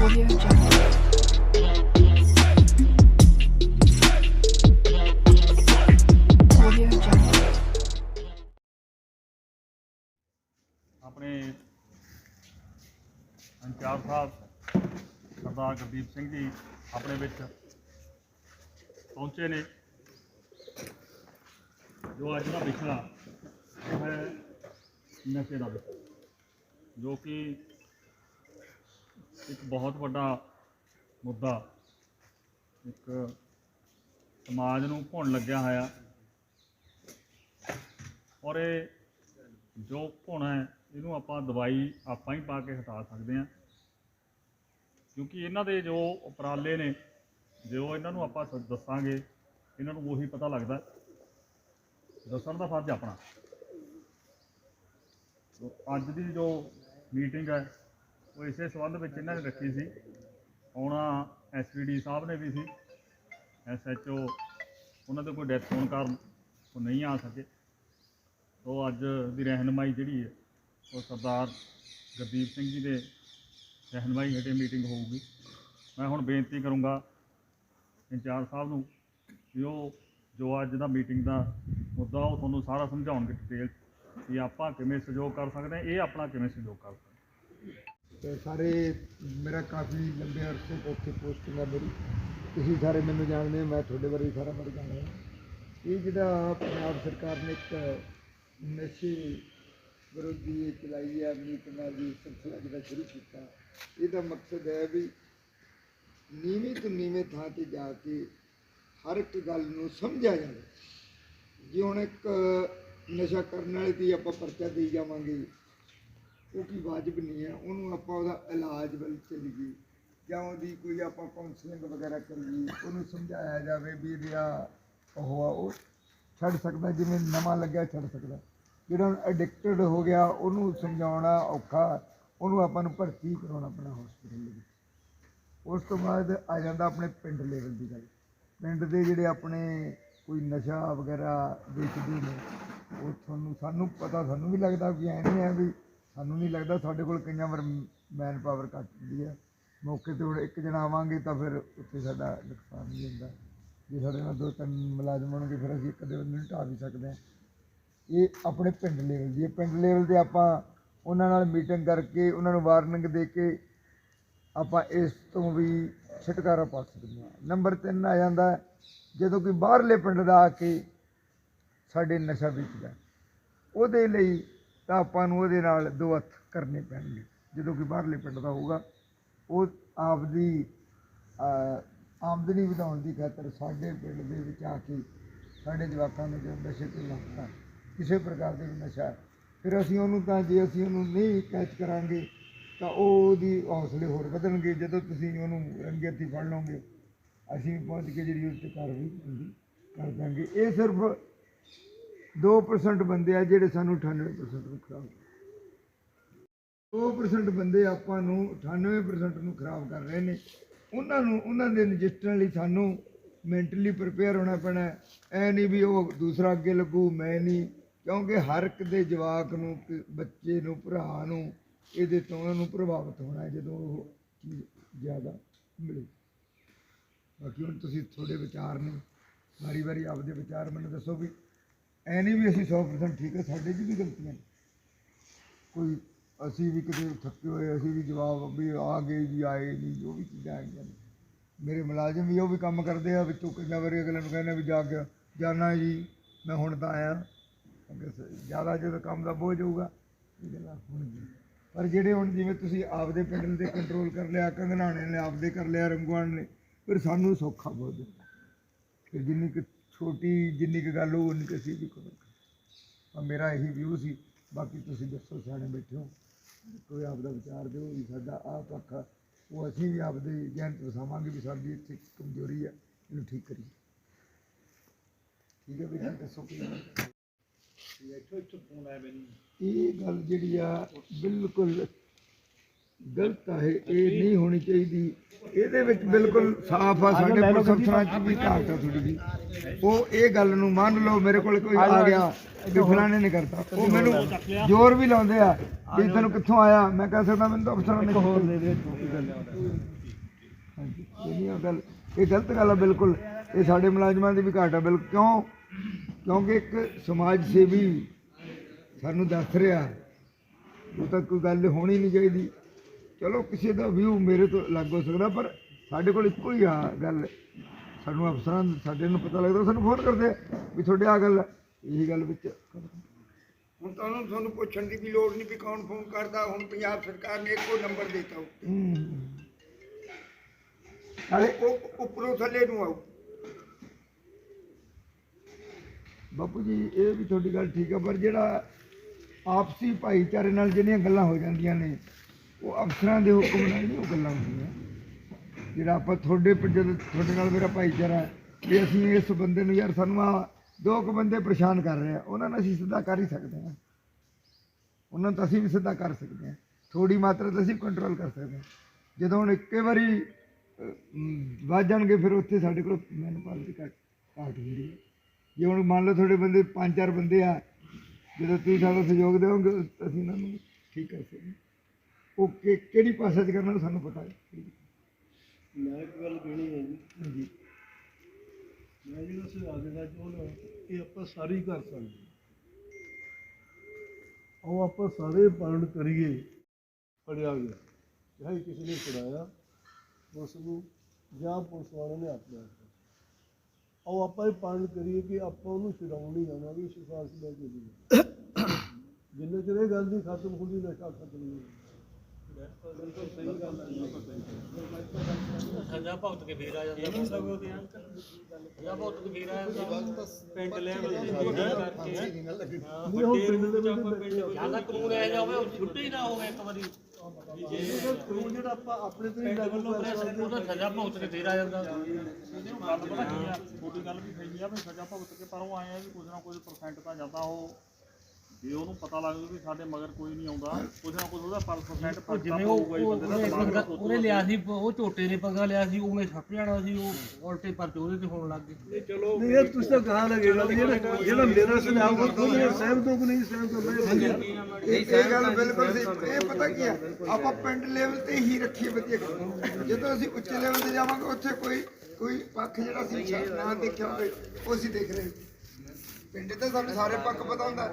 Audio Jungle. Audio Jungle. ਆਪਣੇ incharge ਸਾਹਿਬ ਸਰਦਾਰ ਗੁਰਦੀਪ ਸਿੰਘ ਜੀ ਆਪਣੇ ਵਿੱਚ ਪਹੁੰਚੇ ਨੇ ਜੋ ਅੱਜ ਦਾ ਵਿਸ਼ਾ ਉਹ ਹੈ ਨਸ਼ੇ ਦਾ ਵਿਸ਼ਾ, ਜੋ ਕਿ ਇੱਕ ਬਹੁਤ ਵੱਡਾ ਮੁੱਦਾ ਇੱਕ ਸਮਾਜ ਨੂੰ ਭੁੰਨ ਲੱਗਿਆ ਹੋਇਆ। ਔਰ ਇਹ ਜੋ ਭੁਣਾ ਹੈ, ਇਹਨੂੰ ਆਪਾਂ ਦਵਾਈ ਆਪਾਂ ਹੀ ਪਾ ਕੇ ਹਟਾ ਸਕਦੇ ਹਾਂ। ਕਿਉਂਕਿ ਇਹਨਾਂ ਦੇ ਜੋ ਉਪਰਾਲੇ ਨੇ, ਜੋ ਇਹਨਾਂ ਨੂੰ ਆਪਾਂ ਦੱਸਾਂਗੇ, ਇਹਨਾਂ ਨੂੰ ਉਹੀ ਪਤਾ ਲੱਗਦਾ। ਦੱਸਣ ਦਾ ਫਰਜ਼ ਆਪਣਾ। ਅੱਜ ਦੀ ਜੋ ਮੀਟਿੰਗ ਹੈ ਉਹ ਇਸੇ ਸੰਬੰਧ ਵਿੱਚ ਇਹਨਾਂ ਨੇ ਰੱਖੀ ਸੀ। ਆਉਣਾ ਐਸਪੀਡੀ ਸਾਹਿਬ ਨੇ ਵੀ ਸੀ। ਐਸਐਚਓ ਉਹਨਾਂ ਦੇ ਕੋਈ ਡੈਥ ਹੋਣ ਕਾਰਨ ਉਹ ਨਹੀਂ ਆ ਸਕੇ। ਉਹ ਅੱਜ ਦੀ ਰਹਿਨਮਾਈ ਜਿਹੜੀ ਹੈ, ਉਹ ਸਰਦਾਰ ਗੁਰਦੀਪ ਸਿੰਘ ਜੀ ਦੇ ਰਹਿਨਮਾਈ ਹੇਠ ਮੀਟਿੰਗ ਹੋਊਗੀ। ਮੈਂ ਹੁਣ ਬੇਨਤੀ ਕਰੂੰਗਾ ਇੰਚਾਰਜ ਸਾਹਿਬ ਨੂੰ ਵੀ ਉਹ ਜੋ ਅੱਜ ਦਾ ਮੀਟਿੰਗ ਦਾ ਮੁੱਦਾ ਉਹ ਤੁਹਾਨੂੰ ਸਾਰਾ ਸਮਝਾਉਣਗੇ ਡਿਟੇਲ ਕਿ ਆਪਾਂ ਕਿਵੇਂ ਸਹਿਯੋਗ ਕਰ ਸਕਦੇ ਹਾਂ, ਇਹ ਆਪਣਾ ਕਿਵੇਂ ਸਹਿਯੋਗ ਕਰ ਸਕਦੇ ਤੇ ਸਾਰੇ ਮੇਰਾ ਕਾਫੀ ਲੰਬੇ ਅਰਸੇ ਤੋਂ ਉੱਥੇ ਪੋਸਟਿੰਗ ਆ ਮੇਰੀ। ਤੁਸੀਂ ਸਾਰੇ ਮੈਨੂੰ ਜਾਣਦੇ ਹੋ, ਮੈਂ ਤੁਹਾਡੇ ਬਾਰੇ ਵੀ ਸਾਰਾ ਬਾਰੇ ਜਾਣਦਾ ਇਹ ਜਿਹੜਾ ਪੰਜਾਬ ਸਰਕਾਰ ਨੇ ਇੱਕ ਨਸ਼ੇ ਵਿਰੋਧੀ ਚਲਾਈ ਹੈ ਮੀਟਿੰਗਾਂ ਦੀ ਸਿਲਸਿਲਾ ਜਿਹੜਾ ਸ਼ੁਰੂ ਕੀਤਾ। ਇਹਦਾ ਮਕਸਦ ਹੈ ਵੀ ਨੀਵੇਂ ਤੋਂ ਨੀਵੇਂ ਥਾਂ ਤੇ ਜਾ ਕੇ ਹਰ ਇੱਕ ਗੱਲ ਨੂੰ ਸਮਝਿਆ ਜਾਵੇ। ਜੇ ਹੁਣ ਇੱਕ ਨਸ਼ਾ ਕਰਨ ਵਾਲੇ ਦੀ ਆਪਾਂ ਪਰਚਾ ਦੇਈ ਜਾਵਾਂਗੇ ਉਹ ਕੀ ਵਾਜਬ ਨਹੀਂ ਹੈ, ਉਹਨੂੰ ਆਪਾਂ ਉਹਦਾ ਇਲਾਜ ਵੱਲ ਚੱਲੀਏ ਜਾਂ ਉਹਦੀ ਕੋਈ ਆਪਾਂ ਕਾਉਂਸਲਿੰਗ ਵਗੈਰਾ ਕਰੀਏ ਉਹਨੂੰ ਸਮਝਾਇਆ ਜਾਵੇ ਵੀ ਇਹਦਾ ਉਹ ਆ, ਉਹ ਛੱਡ ਸਕਦਾ, ਜਿਵੇਂ ਨਵਾਂ ਲੱਗਿਆ ਛੱਡ ਸਕਦਾ। ਜਿਹੜਾ ਹੁਣ ਐਡਿਕਟਡ ਹੋ ਗਿਆ, ਉਹਨੂੰ ਸਮਝਾਉਣਾ ਔਖਾ, ਉਹਨੂੰ ਆਪਾਂ ਨੂੰ ਭਰਤੀ ਕਰਾਉਣਾ ਆਪਣਾ ਹਸਪੀਟਲ ਦੇ ਵਿੱਚ। ਉਸ ਤੋਂ ਬਾਅਦ ਆ ਜਾਂਦਾ ਆਪਣੇ ਪਿੰਡ ਲੈਵਲ ਦੀ ਗੱਲ। ਪਿੰਡ ਦੇ ਜਿਹੜੇ ਆਪਣੇ ਕੋਈ ਨਸ਼ਾ ਵਗੈਰਾ ਵੇਚਦੇ ਨੇ, ਉਹ ਤੁਹਾਨੂੰ, ਸਾਨੂੰ ਪਤਾ, ਸਾਨੂੰ ਵੀ ਲੱਗਦਾ ਕਿ ਐ ਨਹੀਂ ਹੈ ਵੀ ਸਾਨੂੰ ਨਹੀਂ ਲੱਗਦਾ ਸਾਡੇ ਕੋਲ ਕਈਆਂ ਵਾਰ ਮੈਨ ਪਾਵਰ ਘੱਟ ਹੁੰਦੀ ਹੈ ਮੌਕੇ ਤੇ ਹੁਣ ਇੱਕ ਜਣਾ ਆਵਾਂਗੇ ਤਾਂ ਫਿਰ ਉੱਥੇ ਸਾਡਾ ਨੁਕਸਾਨ ਵੀ ਹੁੰਦਾ। ਜੇ ਸਾਡੇ ਨਾਲ ਦੋ ਤਿੰਨ ਮੁਲਾਜ਼ਮ ਹੋਣਗੇ ਫਿਰ ਅਸੀਂ ਇੱਕ ਦੇ ਬੰਦੇ ਨੂੰ ਢਾਹ ਵੀ ਸਕਦੇ ਹਾਂ। ਇਹ ਆਪਣੇ ਪਿੰਡ ਲੈਵਲ ਦੀ ਹੈ। ਪਿੰਡ ਲੈਵਲ ਤੇ ਆਪਾਂ ਉਹਨਾਂ ਨਾਲ ਮੀਟਿੰਗ ਕਰਕੇ, ਉਹਨਾਂ ਨੂੰ ਵਾਰਨਿੰਗ ਦੇ ਕੇ ਆਪਾਂ ਇਸ ਤੋਂ ਵੀ ਛੁਟਕਾਰਾ ਪਾ ਸਕਦੇ ਹਾਂ। ਨੰਬਰ 3 ਆ ਜਾਂਦਾ, ਜਦੋਂ ਕੋਈ ਬਾਹਰਲੇ ਪਿੰਡ ਦਾ ਆ ਕੇ ਸਾਡੇ ਨਸ਼ਾ ਵੇਚਦਾ। ਉਹਦੇ ਲਈ ਤਾਂ ਆਪਾਂ ਨੂੰ ਉਹਦੇ ਨਾਲ ਦੋ ਹੱਥ ਕਰਨੇ ਪੈਣਗੇ। ਜਦੋਂ ਕਿ ਬਾਹਰਲੇ ਪਿੰਡ ਦਾ ਹੋਊਗਾ ਉਹ ਆਪਦੀ ਆਮਦਨੀ ਵਧਾਉਣ ਦੀ ਖਾਤਰ ਸਾਡੇ ਪਿੰਡ ਦੇ ਵਿੱਚ ਆ ਕੇ ਸਾਡੇ ਜਵਾਕਾਂ ਨੂੰ ਜੋ ਨਸ਼ੇ ਤੋਂ ਲੱਗਦਾ ਕਿਸੇ ਪ੍ਰਕਾਰ ਦੇ ਵੀ ਨਸ਼ਾ ਹੈ, ਫਿਰ ਅਸੀਂ ਉਹਨੂੰ ਤਾਂ ਜੇ ਅਸੀਂ ਉਹਨੂੰ ਨਹੀਂ ਕੈਚ ਕਰਾਂਗੇ ਤਾਂ ਉਹਦੀ ਹੌਸਲੇ ਹੋਰ ਵਧਣਗੇ। ਜਦੋਂ ਤੁਸੀਂ ਉਹਨੂੰ ਰੰਗੇ ਹੱਥੀਂ ਫੜ ਲਓਗੇ ਅਸੀਂ ਪਹੁੰਚ ਕੇ ਜਿਹੜੀ ਉਸ ਤੇ ਕਾਰਵਾਈ ਹੁੰਦੀ ਕਰ ਦਾਂਗੇ। ਇਹ ਸਿਰਫ 2% ਬੰਦੇ ਆ ਜਿਹੜੇ ਸਾਨੂੰ 98% ਨੂੰ ਖਰਾਬ 2% ਬੰਦੇ ਆਪਾਂ ਨੂੰ 98% ਨੂੰ ਖਰਾਬ ਕਰ ਰਹੇ ਨੇ। ਉਹਨਾਂ ਨੂੰ, ਉਹਨਾਂ ਦੇ ਨਜਿੱਠਣ ਲਈ ਸਾਨੂੰ ਮੈਂਟਲੀ ਪ੍ਰਿਪੇਅਰ ਹੋਣਾ ਪੈਣਾ ਹੈ। ਐ ਨਹੀਂ ਵੀ ਉਹ ਦੂਸਰਾ ਅੱਗੇ ਲੱਗੂ, ਮੈਂ ਨਹੀਂ। ਕਿਉਂਕਿ ਹਰ ਇੱਕ ਦੇ ਜਵਾਕ ਨੂੰ ਕਿ ਬੱਚੇ ਨੂੰ, ਭਰਾ ਨੂੰ ਇਹਦੇ ਤੋਂ ਉਹਨਾਂ ਨੂੰ ਪ੍ਰਭਾਵਿਤ ਹੋਣਾ ਜਦੋਂ ਉਹ ਚੀਜ਼ ਜ਼ਿਆਦਾ ਮਿਲੇ। ਬਾਕੀ ਹੁਣ ਤੁਸੀਂ ਤੁਹਾਡੇ ਵਿਚਾਰ ਨੇ। ਵਾਰੀ ਵਾਰੀ ਆਪਦੇ ਵਿਚਾਰ ਮੈਨੂੰ ਦੱਸੋ ਵੀ ਐ ਨਹੀਂ ਵੀ ਅਸੀਂ 100% ਠੀਕ ਹੈ ਸਾਡੇ 'ਚ ਵੀ ਗਲਤੀਆਂ ਨੇ। ਕੋਈ ਅਸੀਂ ਵੀ ਕਿਤੇ ਥੱਕੇ ਹੋਏ, ਅਸੀਂ ਵੀ ਜਵਾਬ ਵੀ ਆ ਗਏ ਜੀ, ਆਏ ਨਹੀਂ, ਜੋ ਵੀ ਚੀਜ਼ਾਂ ਆਈਆਂ ਨੇ। ਮੇਰੇ ਮੁਲਾਜ਼ਮ ਵੀ ਉਹ ਵੀ ਕੰਮ ਕਰਦੇ ਆ, ਵਿੱਚੋਂ ਕਈਆਂ ਵਾਰੀ ਅਗਲੇ ਨੂੰ ਕਹਿੰਦੇ ਵੀ ਜਾ ਕੇ ਜਾਣਾ ਜੀ, ਮੈਂ ਹੁਣ ਤਾਂ ਆਇਆ। ਜ਼ਿਆਦਾ ਜਦੋਂ ਕੰਮ ਦਾ ਬੋਝ ਹੋਊਗਾ, ਇਹ ਗੱਲਾਂ ਹੋਣਗੀਆਂ। ਪਰ ਜਿਹੜੇ ਹੁਣ ਜਿਵੇਂ ਤੁਸੀਂ ਆਪਦੇ ਪਿੰਡ ਦੇ ਕੰਟਰੋਲ ਕਰ ਲਿਆ, ਕੰਗਨਾਣੇ ਨੇ, ਆਪਦੇ ਕਰ ਲਿਆ ਰੰਗਵਾਨ ਨੇ, ਫਿਰ ਸਾਨੂੰ ਸੌਖਾ ਬਹੁਤ ਹੈ ਫਿਰ ਜਿੰਨੀ ਕੁ ਛੋਟੀ ਜਿੰਨੀ ਕੁ ਗੱਲ ਹੋ ਉਨੀ ਕੁ ਅਸੀਂ ਵੀ ਕਰੋ। ਤਾਂ ਮੇਰਾ ਇਹੀ ਵਿਊ ਸੀ। ਬਾਕੀ ਤੁਸੀਂ ਦੱਸੋ ਸਿਆਣੇ ਬੈਠੇ ਹੋ। ਕੋਈ ਆਪਦਾ ਵਿਚਾਰ ਦਿਓ ਵੀ ਸਾਡਾ ਆਹ ਪੱਖ ਆ, ਉਹ ਅਸੀਂ ਵੀ ਆਪਦੇ ਜੈਨਤ ਵਸਾਵਾਂਗੇ ਵੀ ਸਾਡੀ ਇੱਥੇ ਕਮਜ਼ੋਰੀ ਹੈ ਇਹਨੂੰ ਠੀਕ ਕਰੀਏ। ਠੀਕ ਹੈ ਵੀ ਦੱਸੋ ਕੀ ਇਹ ਗੱਲ ਜਿਹੜੀ ਆ ਬਿਲਕੁਲ ਗਲਤ ਹੈ ਇਹ ਨਹੀਂ ਹੋਣੀ ਚਾਹੀਦੀ। ਇਹਦੇ ਵਿੱਚ ਬਿਲਕੁਲ ਸਾਫ਼ ਆ ਸਾਡੇ ਪੁਲਿਸ ਅਫਸਰਾਂ ਚ ਵੀ ਘਾਟ ਆ ਥੋੜੀ ਜੀ ਉਹ ਇਹ ਗੱਲ ਨੂੰ ਮੰਨ ਲਓ ਮੇਰੇ ਕੋਲ ਕੋਈ ਆ ਗਿਆ ਵੀ ਫਲਾਣੇ ਨੇ ਕਰਤਾ। ਉਹ ਮੈਨੂੰ ਜ਼ੋਰ ਵੀ ਲਾਉਂਦੇ ਆ ਵੀ ਤੈਨੂੰ ਕਿੱਥੋਂ ਆਇਆ? ਮੈਂ ਕਹਿ ਸਕਦਾ ਮੈਨੂੰ ਤਾਂ ਅਫਸਰਾਂ ਨੇ ਹੋਰ ਦੇ ਦੇ ਹਾਂਜੀ ਇਹ ਨਹੀਂ ਗੱਲ ਇਹ ਗਲਤ ਗੱਲ ਆ ਬਿਲਕੁਲ। ਇਹ ਸਾਡੇ ਮੁਲਾਜ਼ਮਾਂ ਦੀ ਵੀ ਘਾਟ ਆ ਬਿਲਕੁਲ। ਕਿਉਂ? ਕਿਉਂਕਿ ਇੱਕ ਸਮਾਜ ਸੇਵੀ ਸਾਨੂੰ ਦੱਸ ਰਿਹਾ ਉਹ ਤਾਂ ਕੋਈ ਗੱਲ ਹੋਣੀ ਨਹੀਂ ਚਾਹੀਦੀ। ਚਲੋ ਕਿਸੇ ਦਾ ਵਿਊ ਮੇਰੇ ਤੋਂ ਅਲੱਗ ਹੋ ਸਕਦਾ ਪਰ ਸਾਡੇ ਕੋਲ ਇੱਕੋ ਹੀ ਆ ਗੱਲ ਸਾਨੂੰ ਅਫਸਰਾਂ ਸਾਡੇ ਨੂੰ ਪਤਾ ਲੱਗਦਾ ਸਾਨੂੰ ਫੋਨ ਕਰਦੇ ਵੀ ਤੁਹਾਡੇ ਆ ਗੱਲ। ਇਹੀ ਗੱਲ ਵਿੱਚ ਹੁਣ ਤੁਹਾਨੂੰ ਤੁਹਾਨੂੰ ਪੁੱਛਣ ਦੀ ਵੀ ਲੋੜ ਨਹੀਂ ਵੀ ਕੌਣ ਫੋਨ ਕਰਦਾ ਹੁਣ ਪੰਜਾਬ ਸਰਕਾਰ ਨੇ ਇੱਕੋ ਨੰਬਰ ਦਿੱਤਾ। ਨਾਲੇ ਉਹ ਉੱਪਰੋਂ ਥੱਲੇ ਨੂੰ ਆਉ ਬਾਪੂ ਜੀ ਇਹ ਵੀ ਤੁਹਾਡੀ ਗੱਲ ਠੀਕ ਆ ਪਰ ਜਿਹੜਾ ਆਪਸੀ ਭਾਈਚਾਰੇ ਨਾਲ ਜਿਹੜੀਆਂ ਗੱਲਾਂ ਹੋ ਜਾਂਦੀਆਂ ਨੇ ਉਹ ਅਫਸਰਾਂ ਦੇ ਹੁਕਮ ਨਾਲ ਨਹੀਂ ਉਹ ਗੱਲਾਂ ਹੁੰਦੀਆਂ। ਜਿਹੜਾ ਆਪਾਂ ਤੁਹਾਡੇ ਜਦੋਂ ਤੁਹਾਡੇ ਨਾਲ ਮੇਰਾ ਭਾਈਚਾਰਾ ਹੈ, ਵੀ ਅਸੀਂ ਇਸ ਬੰਦੇ ਨੂੰ ਯਾਰ ਸਾਨੂੰ ਆ ਦੋ ਕੁ ਬੰਦੇ ਪਰੇਸ਼ਾਨ ਕਰ ਰਹੇ ਆ ਉਹਨਾਂ ਨੂੰ ਅਸੀਂ ਸਿੱਧਾ ਕਰ ਹੀ ਸਕਦੇ ਹਾਂ। ਉਹਨਾਂ ਨੂੰ ਤਾਂ ਅਸੀਂ ਵੀ ਸਿੱਧਾ ਕਰ ਸਕਦੇ ਹਾਂ। ਥੋੜੀ ਮਾਤਰਾ ਤਾਂ ਅਸੀਂ ਕੰਟਰੋਲ ਕਰ ਸਕਦੇ ਹਾਂ। ਜਦੋਂ ਹੁਣ ਇੱਕੇ ਵਾਰੀ ਅਹ, ਵੱਧ ਜਾਣਗੇ ਫਿਰ ਉੱਥੇ ਸਾਡੇ ਕੋਲ ਮੈਨਪਾਲ ਦੀ ਘੱਟ ਘਾਟ ਹੁੰਦੀ ਹੈ। ਜੇ ਹੁਣ ਮੰਨ ਲਓ ਤੁਹਾਡੇ ਬੰਦੇ ਪੰਜ ਚਾਰ ਬੰਦੇ ਆ ਜਦੋਂ ਤੁਸੀਂ ਸਾਡਾ ਸਹਿਯੋਗ ਦਿਓਗੇ ਅਸੀਂ ਉਹਨਾਂ ਨੂੰ ਠੀਕ ਕਰ ਸਕਦੇ ਹਾਂ। ਉਹ ਕਿ ਕਿਹੜੀ ਭਾਸ਼ਾ 'ਚ ਕਰਨਾ ਉਹ ਸਾਨੂੰ ਪਤਾ ਹੈ? ਮੈਂ ਇੱਕ ਗੱਲ ਕਹਿਣੀ ਹੈ ਜੀ। ਹਾਂਜੀ। ਮੈਂ ਜਿਹੜਾ ਸੁਝਾਅ ਦੇਣਾ ਚਾਹੁੰਦਾ ਇਹ ਆਪਾਂ ਸਾਰੇ ਹੀ ਕਰ ਸਕਦੇ ਹਾਂ। ਆਓ ਆਪਾਂ ਸਾਰੇ ਪਾਲਣ ਕਰੀਏ ਪੜਿਆ ਗਿਆ। ਚਾਹੇ ਕਿਸੇ ਨੇ ਪੜਾਇਆ ਉਸ ਨੂੰ ਜਾਂ ਪੁਲਿਸ ਵਾਲਿਆਂ ਨੇ ਆਪਣਾ ਆਓ ਆਪਾਂ ਇਹ ਪਾਲਣ ਕਰੀਏ ਕਿ ਆਪਾਂ ਉਹਨੂੰ ਛਡਾਉਣ ਨਹੀਂ ਜਾਵਾਂਗੇ ਸਿਫਾਰਿਸ਼ ਲੈ ਕੇ ਜੀ ਜਿੰਨੇ ਚਿਰ ਇਹ ਗੱਲ ਨਹੀਂ ਖਤਮ ਹੁੰਦੀ ਨਸ਼ਾ ਖਤਮ ਨਹੀਂ ਹੁੰਦਾ ਬਿਲਕੁਲ ਸਹੀ ਗੱਲ ਹੈ ਸਜ਼ਾ ਭੁਗਤ ਕੇ ਫੇਰ ਆ ਜਾਂਦਾ ਉਹਦੀ ਸਜ਼ਾ ਭੁਗਤ ਕੇ ਫੇਰ ਆ ਜਾਂਦਾ। ਪਿੰਡ ਲੈਵਲ ਤੇ ਕਰਕੇ। ਨਹੀਂ ਉਹ ਪਿੰਡ ਦੇ ਵਿੱਚ ਜ਼ਿਆਦਾ ਕਾਨੂੰਨ ਇਹ ਜਾਵੇ ਉਹ ਛੁੱਟੀ ਨਾ ਹੋਵੇ ਇੱਕ ਵਾਰੀ। ਜਿਹੜਾ ਕਾਨੂੰਨ ਜਿਹੜਾ ਆਪਾਂ ਆਪਣੇ ਤੇ ਹੀ ਪਿੰਡ ਲਾਗੂ ਵੱਲੋਂ ਕਰ ਸਕਦੇ ਪ੍ਰੈਸ ਉਹਦਾ ਸਜ਼ਾ ਭੁਗਤ ਕੇ ਫੇਰ ਆ ਜਾਂਦਾ। ਇਹਦੇ ਨੂੰ ਗੱਲ ਪਤਾ ਕੀ ਆ ਤੁਹਾਡੀ ਗੱਲ ਵੀ ਸਹੀ ਆ ਵੀ ਸਜ਼ਾ ਭੁਗਤ ਕੇ ਪਰ ਉਹ ਆਏ ਆ ਵੀ ਕੁਝ ਨਾ ਕੁਝ ਪਰਸੈਂਟ ਤਾਂ ਜਾਂਦਾ ਉਹ। ਜੇ ਉਹਨੂੰ ਪਤਾ ਲੱਗ ਜੂ ਵੀ ਸਾਡੇ ਮਗਰ ਕੋਈ ਨਹੀਂ ਆਉਂਦਾ ਕੁਝ ਨਾ ਕੁਝ ਉਹਦਾ ਪਰ ਪਰਸੈਂਟ ਉਹ ਜਿਵੇਂ ਉਹ ਉਹਨੇ ਪੰਗਾ ਉਹਨੇ ਲਿਆ ਸੀ ਉਹ ਝੋਟੇ ਨੇ ਪੰਗਾ ਲਿਆ ਸੀ ਉਵੇਂ ਛੱਪ ਜਾਣਾ ਸੀ ਉਹ ਉਲਟੇ ਪਰਚੇ ਉਹਦੇ ਤੇ ਹੋਣ ਲੱਗ ਗਏ। ਨਹੀਂ ਇਹ ਤੁਸੀਂ ਤਾਂ ਗਾਹ ਲੱਗੇਗਾ ਜਿਹੜਾ ਜਿਹੜਾ ਮੇਰਾ ਸੁਝਾਅ ਉਹ ਕੋਈ ਸਹਿਮਤ ਹੋ ਕਿ ਨਹੀਂ ਸਹਿਮਤ ਹੋ ਮੈਂ ਬੰਦੇ ਇਹ ਇਹ ਗੱਲ ਬਿਲਕੁਲ ਸਹੀ। ਇਹ ਪਤਾ ਕੀ ਆ? ਆਪਾਂ ਪਿੰਡ ਲੈਵਲ ਤੇ ਹੀ ਰੱਖੀਏ ਵਧੀਆ ਜਦੋਂ ਅਸੀਂ ਉੱਚੇ ਲੈਵਲ ਤੇ ਜਾਵਾਂਗੇ ਉੱਥੇ ਕੋਈ ਕੋਈ ਪੱਖ ਜਿਹੜਾ ਅਸੀਂ ਸ਼ਾਇਦ ਨਾ ਦੇਖਿਆ ਹੋਵੇ ਉਹ ਅਸੀਂ ਦੇਖ ਰਹੇ ਪਿੰਡ ਤੇ ਸਾਨੂੰ ਸਾਰੇ ਪੱਖ ਪਤਾ ਹੁੰਦਾ।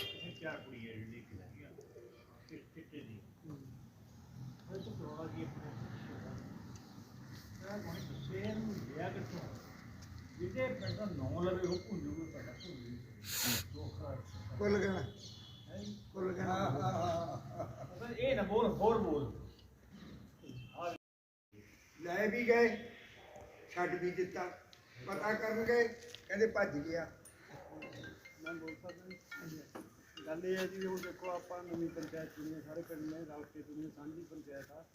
ਜਿਹਦੇ ਪਿੰਡ ਦਾ ਨਾਂ ਲਵੇ ਉਹ ਭੁੱਲੂ ਕੋਈ ਪੈਦਾ ਭੁੱਲੂ ਕੁੱਲ ਗਣਾ ਕੁੱਲ ਗਣਾ ਇਹ ਨਾ ਬੋਲ ਹੋਰ ਬੋਲ ਲੈ ਵੀ ਗਏ, ਛੱਡ ਵੀ ਦਿੱਤਾ। ਪਤਾ ਕਰਨ ਗਏ, ਕਹਿੰਦੇ ਭੱਜ ਗਿਆ। ਮੈਂ ਬੋਲ ਸਕਦਾ ਗੱਲ ਇਹ ਹੈ ਜੀ ਹੁਣ ਦੇਖੋ, ਆਪਾਂ ਨਵੀਂ ਪੰਚਾਇਤ ਚੁਣੀ ਸਾਰੇ ਪਿੰਡ ਨੇ ਰਲ ਕੇ ਚੁਣੀ ਸਾਂਝੀ ਪੰਚਾਇਤ ਆ।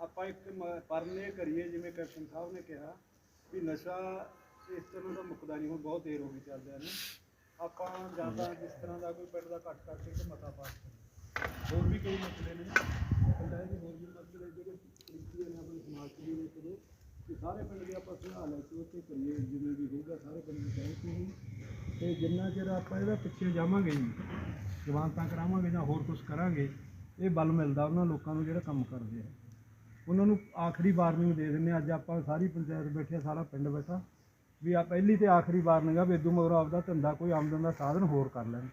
ਆਪਾਂ ਇੱਕ ਮ- ਪਰਨੇ ਕਰੀਏ, ਜਿਵੇਂ ਕੈਪਟਨ ਸਾਹਿਬ ਨੇ ਕਿਹਾ ਵੀ ਨਸ਼ਾ ਇਸ ਤਰ੍ਹਾਂ ਦਾ ਮੁੱਕਦਾ ਨਹੀਂ, ਹੁਣ ਬਹੁਤ ਦੇਰ ਹੋ ਗਈ ਚੱਲਦਿਆਂ ਨੂੰ ਆਪਾਂ ਜਾਂ ਤਾਂ ਜਿਸ ਤਰ੍ਹਾਂ ਦਾ ਕੋਈ ਪਿੰਡ ਦਾ ਘੱਟ ਕਰਕੇ ਇੱਕ ਮਤਾ ਪਾਸ ਕਰੀਏ। ਹੋਰ ਵੀ ਕਈ ਮਸਲੇ ਨੇ। ਪਿੰਡਾਂ ਦੇ ਹੋਰ ਵੀ ਮਸਲੇ ਜਿਹੜੇ ਤਰੀਕੇ ਨੇ ਆਪਣੇ ਸਮਾਜ ਚ ਵੀ ਨੇ ਚਲੋ ਕਿ ਸਾਰੇ ਪਿੰਡ ਦੇ ਆਪਾਂ ਸੁਝਾਅ ਲੈ ਕੇ ਉੱਥੇ ਕਰੀਏ, ਜਿਵੇਂ ਵੀ ਹੋਊਗਾ ਸਾਰੇ ਪਿੰਡ ਦੀ ਸਹਿਮਤੀ ਹੋਊ ਤੇ ਜਿੰਨਾ ਚਿਰ ਆਪਾਂ ਇਹਦਾ ਪਿੱਛੇ ਜਾਵਾਂਗੇ ਜੀ ਜਵਾਨਤਾਂ ਕਰਾਵਾਂਗੇ ਜਾਂ ਹੋਰ ਕੁਝ ਕਰਾਂਗੇ, ਇਹ ਬਲ ਮਿਲਦਾ ਉਹਨਾਂ ਲੋਕਾਂ ਨੂੰ ਜਿਹੜਾ ਕੰਮ ਕਰਦੇ ਆ। ਉਹਨਾਂ ਨੂੰ ਆਖਰੀ ਵਾਰਨਿੰਗ ਦੇ ਦਿੰਦੇ ਹਾਂ। ਅੱਜ ਆਪਾਂ ਸਾਰੀ ਪੰਚਾਇਤ ਬੈਠੇ ਆ, ਸਾਰਾ ਪਿੰਡ ਬੈਠਾ। ਵੀ ਆ ਪਹਿਲੀ ਤੇ ਆਖਰੀ ਵਾਰਨਿੰਗ ਆ ਵੀ ਇਦੋਂ ਮਗਰੋਂ ਆਪਦਾ ਧੰਦਾ ਕੋਈ ਆਮਦਨ ਦਾ ਸਾਧਨ ਹੋਰ ਕਰ ਲੈਣ।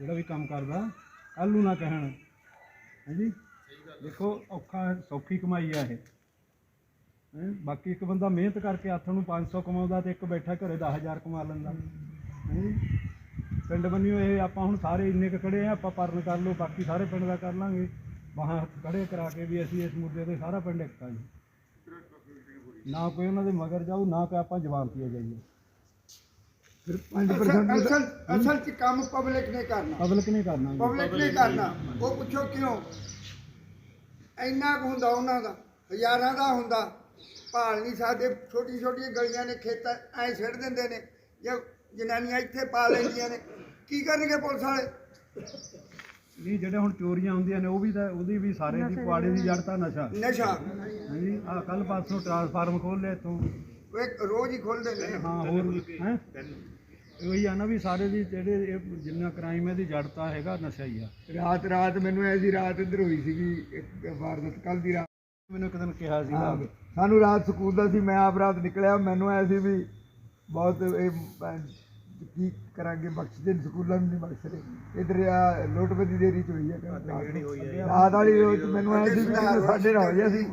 ਜਿਹੜਾ ਵੀ ਕੰਮ ਕਰਦਾ ਕੱਲ ਨਾ ਕਹਿਣ। ਹਾਂਜੀ? ਦੇਖੋ ਔਖਾ ਸੌਖੀ ਕਮਾਈ ਆ ਇਹ। ਬਾਕੀ ਇੱਕ ਬੰਦਾ ਮਿਹਨਤ ਕਰਕੇ ਹੱਥ ਨੂੰ 500 ਕਮਾਉਂਦਾ ਤੇ ਇੱਕ ਬੈਠਾ ਘਰੇ 10000 ਕਮਾ ਲੈਂਦਾ। ਹੈਂ ਪਿੰਡ ਬੰਨਿਓ ਇਹ ਆਪਾਂ ਹੁਣ ਸਾਰੇ ਇੰਨੇ ਕੁ ਖੜੇ ਆ ਆਪਾਂ ਪਰਨ ਕਰ ਲਓ ਬਾਕੀ ਸਾਰੇ ਪਿੰਡ ਦਾ ਕਰ ਲਾਂਗੇ। ਬਾਹਾਂ ਹੱਥ ਖੜੇ ਕਰਾ ਕੇ ਵੀ ਅਸੀਂ ਇਸ ਮੁੱਦੇ ਤੇ ਸਾਰਾ ਪਿੰਡ ਇੱਕ ਆ ਜੀ। ਨਾ ਕੋਈ ਉਹਨਾਂ ਦੇ ਮਗਰ ਜਾਊ ਨਾ ਕਿ ਆਪਾਂ ਜਵਾਬਤੀਆ ਜਾਈਏ। ਫਿਰ 5% ਅਸਲ ਅਸਲ ਅਸਲ ਚ ਕੰਮ ਪਬਲਿਕ ਨੇ ਕਰਨਾ। ਪਬਲਿਕ ਨਹੀਂ ਕਰਨਾ ਪਬਲਿਕ ਨੇ ਕਰਨਾ। ਉਹ ਪੁੱਛੋ ਕਿਉਂ? ਇੰਨਾ ਕੁ ਹੁੰਦਾ ਉਹਨਾਂ ਦਾ ਹਜ਼ਾਰਾਂ ਦਾ ਹੁੰਦਾ। ਭਾਲ ਨਹੀਂ ਸਕਦੇ ਛੋਟੀ ਛੋਟੀਆਂ ਗਲੀਆਂ ਨੇ ਖੇਤਾਂ ਐ ਛੱਡ ਦਿੰਦੇ ਨੇ। ਜਾਂ ਜਨਾਨੀਆਂ ਇੱਥੇ ਪਾ ਲੈਂਦੀਆਂ ਨੇ। ਕੀ ਕਰਨਗੇ ਪੁਲਿਸ ਵਾਲੇ? ਨਹੀਂ ਜਿਹੜੇ ਹੁਣ ਚੋਰੀਆਂ ਹੁੰਦੀਆਂ ਨੇ ਉਹ ਵੀ ਤਾਂ ਉਹਦੀ ਵੀ ਸਾਰੇ ਦੀ ਪੁਆੜੇ ਦੀ ਜੜ ਤਾਂ ਨਸ਼ਾ। ਨਸ਼ਾ। ਹਾਂਜੀ ਆ ਕੱਲ ਪਾਸੋਂ ਟ੍ਰਾਂਸਫਾਰਮ ਖੋਲ ਲਿਆ ਇੱਥੋਂ। ਉਹ ਇੱਕ ਰੋਜ਼ ਹੀ ਖੁੱਲਦੇ ਨੇ। ਹਾਂ ਹੋਰ ਹੈ? ਉਹੀ ਆ ਨਾ ਵੀ ਸਾਰੇ ਦੀ ਜਿਹੜੇ ਇਹ ਜਿੰਨਾ ਕ੍ਰਾਈਮ ਹੈ ਦੀ ਜੜ ਤਾਂ ਹੈਗਾ ਨਸ਼ਾ ਹੀ ਆ। ਰਾਤ ਰਾਤ ਮੈਨੂੰ ਐਸੀ ਰਾਤ ਇੱਧਰ ਹੋਈ ਸੀਗੀ ਇੱਕ ਵਾਰਦਾਤ ਕੱਲ ਦੀ ਰਾਤ। ਮੈਨੂੰ ਇੱਕ ਦਿਨ ਕਿਹਾ ਹਾਂ, ਸਾਨੂੰ ਰਾਤ ਸਕੂਲ ਦਾ ਸੀ ਮੈਂ ਆਪ ਰਾਤ ਨਿਕਲਿਆ ਮੈਨੂੰ ਐ ਸੀ ਵੀ ਬਹੁਤ ਇਹ ਕੀ ਕਰਾਂਗੇ ਬਖਸ਼ਦੇ ਨੀ, ਸਕੂਲਾਂ ਨੂੰ ਨਹੀਂ ਬਖਸ਼ਦੇ। ਇਧਰ ਆ ਲੋਟਬੰਦੀ ਦੇਰੀ ਚ ਹੋਈ ਹੈ ਰਾਤ ਵਾਲੀ ਰੋਜ਼ ਮੈਨੂੰ ਐ ਸੀ ਸਾਡੇ ਨਾਲ ਹੋ ਗਿਆ ਸੀ।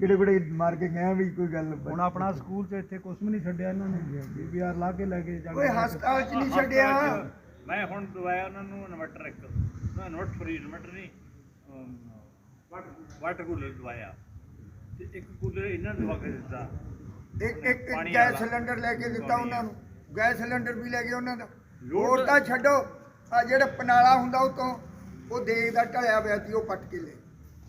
ਕਿਹੜੇ ਕਿਹੜੇ ਮਾਰ ਕੇ ਗਏ ਵੀ ਕੋਈ ਗੱਲ ਹੁਣ ਆਪਣਾ ਸਕੂਲ 'ਚ ਇੱਥੇ ਕੁਝ ਵੀ ਨਹੀਂ ਛੱਡਿਆ ਇਹਨਾਂ ਨੇ। ਬੀਬੀਆਰ ਲਾ ਕੇ ਲੈ ਕੇ ਕੋਈ ਹਸਪਤਾਲ ਚ ਨਹੀਂ ਛੱਡਿਆ। ਮੈਂ ਹੁਣ ਦਵਾਇਆ ਉਹਨਾਂ ਨੂੰ ਇਨਵਰਟਰ ਇੱਕ। ਨਾ ਇਨਵਰਟਰ ਫਰੀ ਇਨਵਰਟਰ ਨਹੀਂ ਵਾਟਰ ਕੂਲਰ ਦਵਾਇਆ। ਤੇ ਇੱਕ ਕੂਲਰ ਇਹਨਾਂ ਨੂੰ ਦਵਾ ਕੇ ਦਿੱਤਾ। ਇੱਕ ਇੱਕ ਗੈਸ ਸਿਲੰਡਰ ਲੈ ਕੇ ਦਿੱਤਾ ਉਹਨਾਂ ਨੂੰ। ਗੈਸ ਸਿਲੰਡਰ ਵੀ ਲੈ ਗਏ ਉਹਨਾਂ ਦਾ। ਲੋੜ ਤਾਂ ਛੱਡੋ ਆ ਜਿਹੜਾ ਪਨਾਲਾ ਹੁੰਦਾ ਉਤੋਂ ਉਹ ਦੇਖ ਦਾ ਢਲਿਆ ਪਿਆ ਸੀ ਉਹ ਪੱਟ ਕੇ ਲੈ।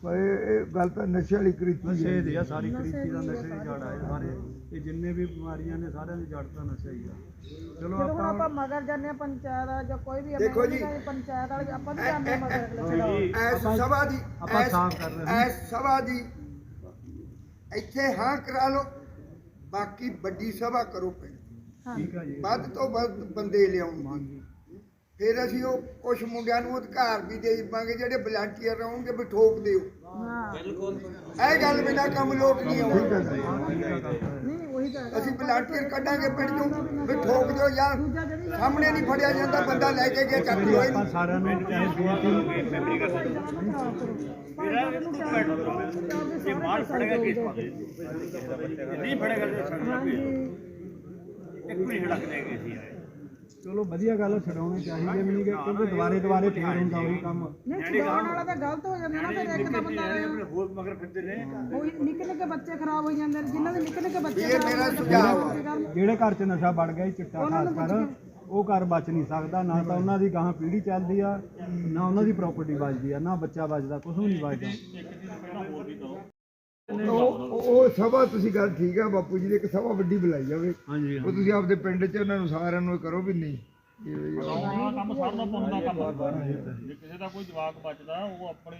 ਪਰ ਇਹ ਇਹ ਗੱਲ ਤਾਂ ਨਸ਼ੇ ਵਾਲੀ ਕ੍ਰਿਤੀ ਨਸ਼ੇ ਹੈ ਦੀ ਆ ਸਾਰੀ ਕ੍ਰਿਤੀ ਦਾ ਨਸ਼ੇ ਦੀ ਜੜ ਆ ਇਹ ਸਾਰੇ। ਇਹ ਜਿੰਨੇ ਵੀ ਬਿਮਾਰੀਆਂ ਨੇ ਸਾਰਿਆਂ ਦੀ ਜੜ ਤਾਂ ਨਸ਼ਾ ਹੀ ਆ। ਚਲੋ ਜਦੋਂ ਹੁਣ ਆਪਾਂ ਆਪਾਂ ਮਗਰ ਜਾਂਦੇ ਹਾਂ ਪੰਚਾਇਤ ਆ ਜਾਂ ਕੋਈ ਵੀ ਦੇਖੋ ਜੀ। ਪੰਚਾਇਤ ਵਾਲੇ ਆਪਾਂ ਵੀ ਜਾਂਦੇ ਹਾਂ ਮਗਰ ਅਗਲੇ ਚਲਾਓ ਐਸ ਸਭਾ ਦੀ ਆਪਾਂ ਐਸ- ਸਾਫ਼ ਕਰ ਰਹੇ ਹਾਂ। ਐਸ ਸਭਾ ਦੀ। ਇੱਥੇ ਹਾਂ ਕਰਾ ਲਓ ਬਾਕੀ ਵੱਡੀ ਸਭਾ ਕਰੋ ਪਿੰਡ ਠੀਕ ਆ ਜੀ। ਵੱਧ ਤੋਂ ਵੱਧ ਬੰਦੇ ਲਿਆਉਣ ਫਿਰ ਅਸੀਂ ਉਹ ਕੁਝ ਮੁੰਡਿਆਂ ਨੂੰ ਅਧਿਕਾਰ ਵੀ ਦੇ ਦੇਵਾਂਗੇ ਜਿਹੜੇ ਵਲੰਟੀਅਰ ਰਹੋਗੇ ਵੀ ਠੋਕ ਦਿਓ। ਹਾਂ। ਇਹ ਗੱਲ ਬਿਨਾ ਕੰਮ ਲੋਟ ਨਹੀਂ ਆਉਂਦਾ। ਨਹੀਂ ਉਹੀ ਤਾਂ। ਅਸੀਂ ਵਲੰਟੀਅਰ ਕੱਢਾਂਗੇ ਪਿੰਡ ਚੋਂ ਵੀ ਠੋਕ ਦਿਓ ਯਾਰ ਸਾਹਮਣੇ ਨਹੀਂ ਫੜਿਆ ਜਾਂਦਾ ਬੰਦਾ ਲੈ ਕੇ ਗਿਆ ਚੱਕ ਇਹਨੂੰ ਸਾਰਿਆਂ ਨੂੰ ਇਹ ਬੇਨਤੀ ਜੇ ਮਾਰ ਫੜੇਗਾ ਕੇਸ ਪਾ ਦੇ। ਨਹੀਂ ਫੜੇਗਾ ਇੱਕ ਵੀ ਝੜਕ ਦੇਗੇ ਸੀ ਚਲੋ ਵਧੀਆ ਗੱਲ ਛਡਾਉਣੇ ਚਾਹੀਦੇ ਵੀ ਨਹੀਂ ਗੇ, ਕਿਉਂਕਿ ਦੁਬਾਰੇ ਦੁਬਾਰੇ ਫੇਰ ਹੁੰਦਾ ਉਹੀ ਕੰਮ। ਨਹੀਂ ਛਡਾਉਣ ਵਾਲਾ ਤਾਂ ਗਲਤ ਹੋ ਜਾਂਦਾ ਨਾ ਫਿਰ ਇੱਕ ਤਾਂ ਬੰਦਾ ਹੋਰ ਮਗਰ ਫਿਰਦੇ ਨੇ ਉਹੀ ਨਿੱਕੇ ਨਿੱਕੇ ਬੱਚੇ ਖਰਾਬ ਹੋ ਜਾਂਦੇ ਨੇ ਜਿਨ੍ਹਾਂ ਦੇ ਨਿੱਕੇ ਨਿੱਕੇ ਬੱਚੇ ਇਹ ਮੇਰਾ ਸੁਝਾਅ ਜਿਹੜੇ ਘਰ 'ਚ ਨਸ਼ਾ ਵੜ ਗਿਆ ਜੀ ਚਿੱਟਾ ਖਾਸ ਕਰ ਉਹ ਘਰ ਬਚ ਨਹੀਂ ਸਕਦਾ ਨਾ ਤਾਂ ਉਹਨਾਂ ਦੀ ਗਾਂ ਪੀੜ੍ਹੀ ਚੱਲਦੀ ਆ ਨਾ ਉਹਨਾਂ ਦੀ ਪ੍ਰਾਪਰਟੀ ਬਚਦੀ ਆ ਨਾ ਬੱਚਾ ਬਚਦਾ ਕੁਝ ਵੀ ਨਹੀਂ ਬਚਦਾ ਉਹ ਉਹ ਸਭਾ ਤੁਸੀਂ ਗੱਲ ਠੀਕ ਆ ਬਾਪੂ ਜੀ ਦੀ ਇੱਕ ਸਭਾ ਵੱਡੀ ਬੁਲਾਈ ਜਾਵੇ। ਹਾਂਜੀ ਉਹ ਤੁਸੀਂ ਆਪਦੇ ਪਿੰਡ 'ਚ ਉਹਨਾਂ ਨੂੰ ਸਾਰਿਆਂ ਨੂੰ ਇਹ ਕਰੋ ਵੀ ਨਹੀਂ। ਇਹ ਵੀ ਆਹ ਕੰਮ ਸਾਰਿਆਂ ਦਾ ਪੁੰਨ ਦਾ ਕੰਮ ਆ। ਜੇ ਕਿਸੇ ਦਾ ਕੋਈ ਜਵਾਕ ਬਚਦਾ ਉਹ ਆਪਣੀ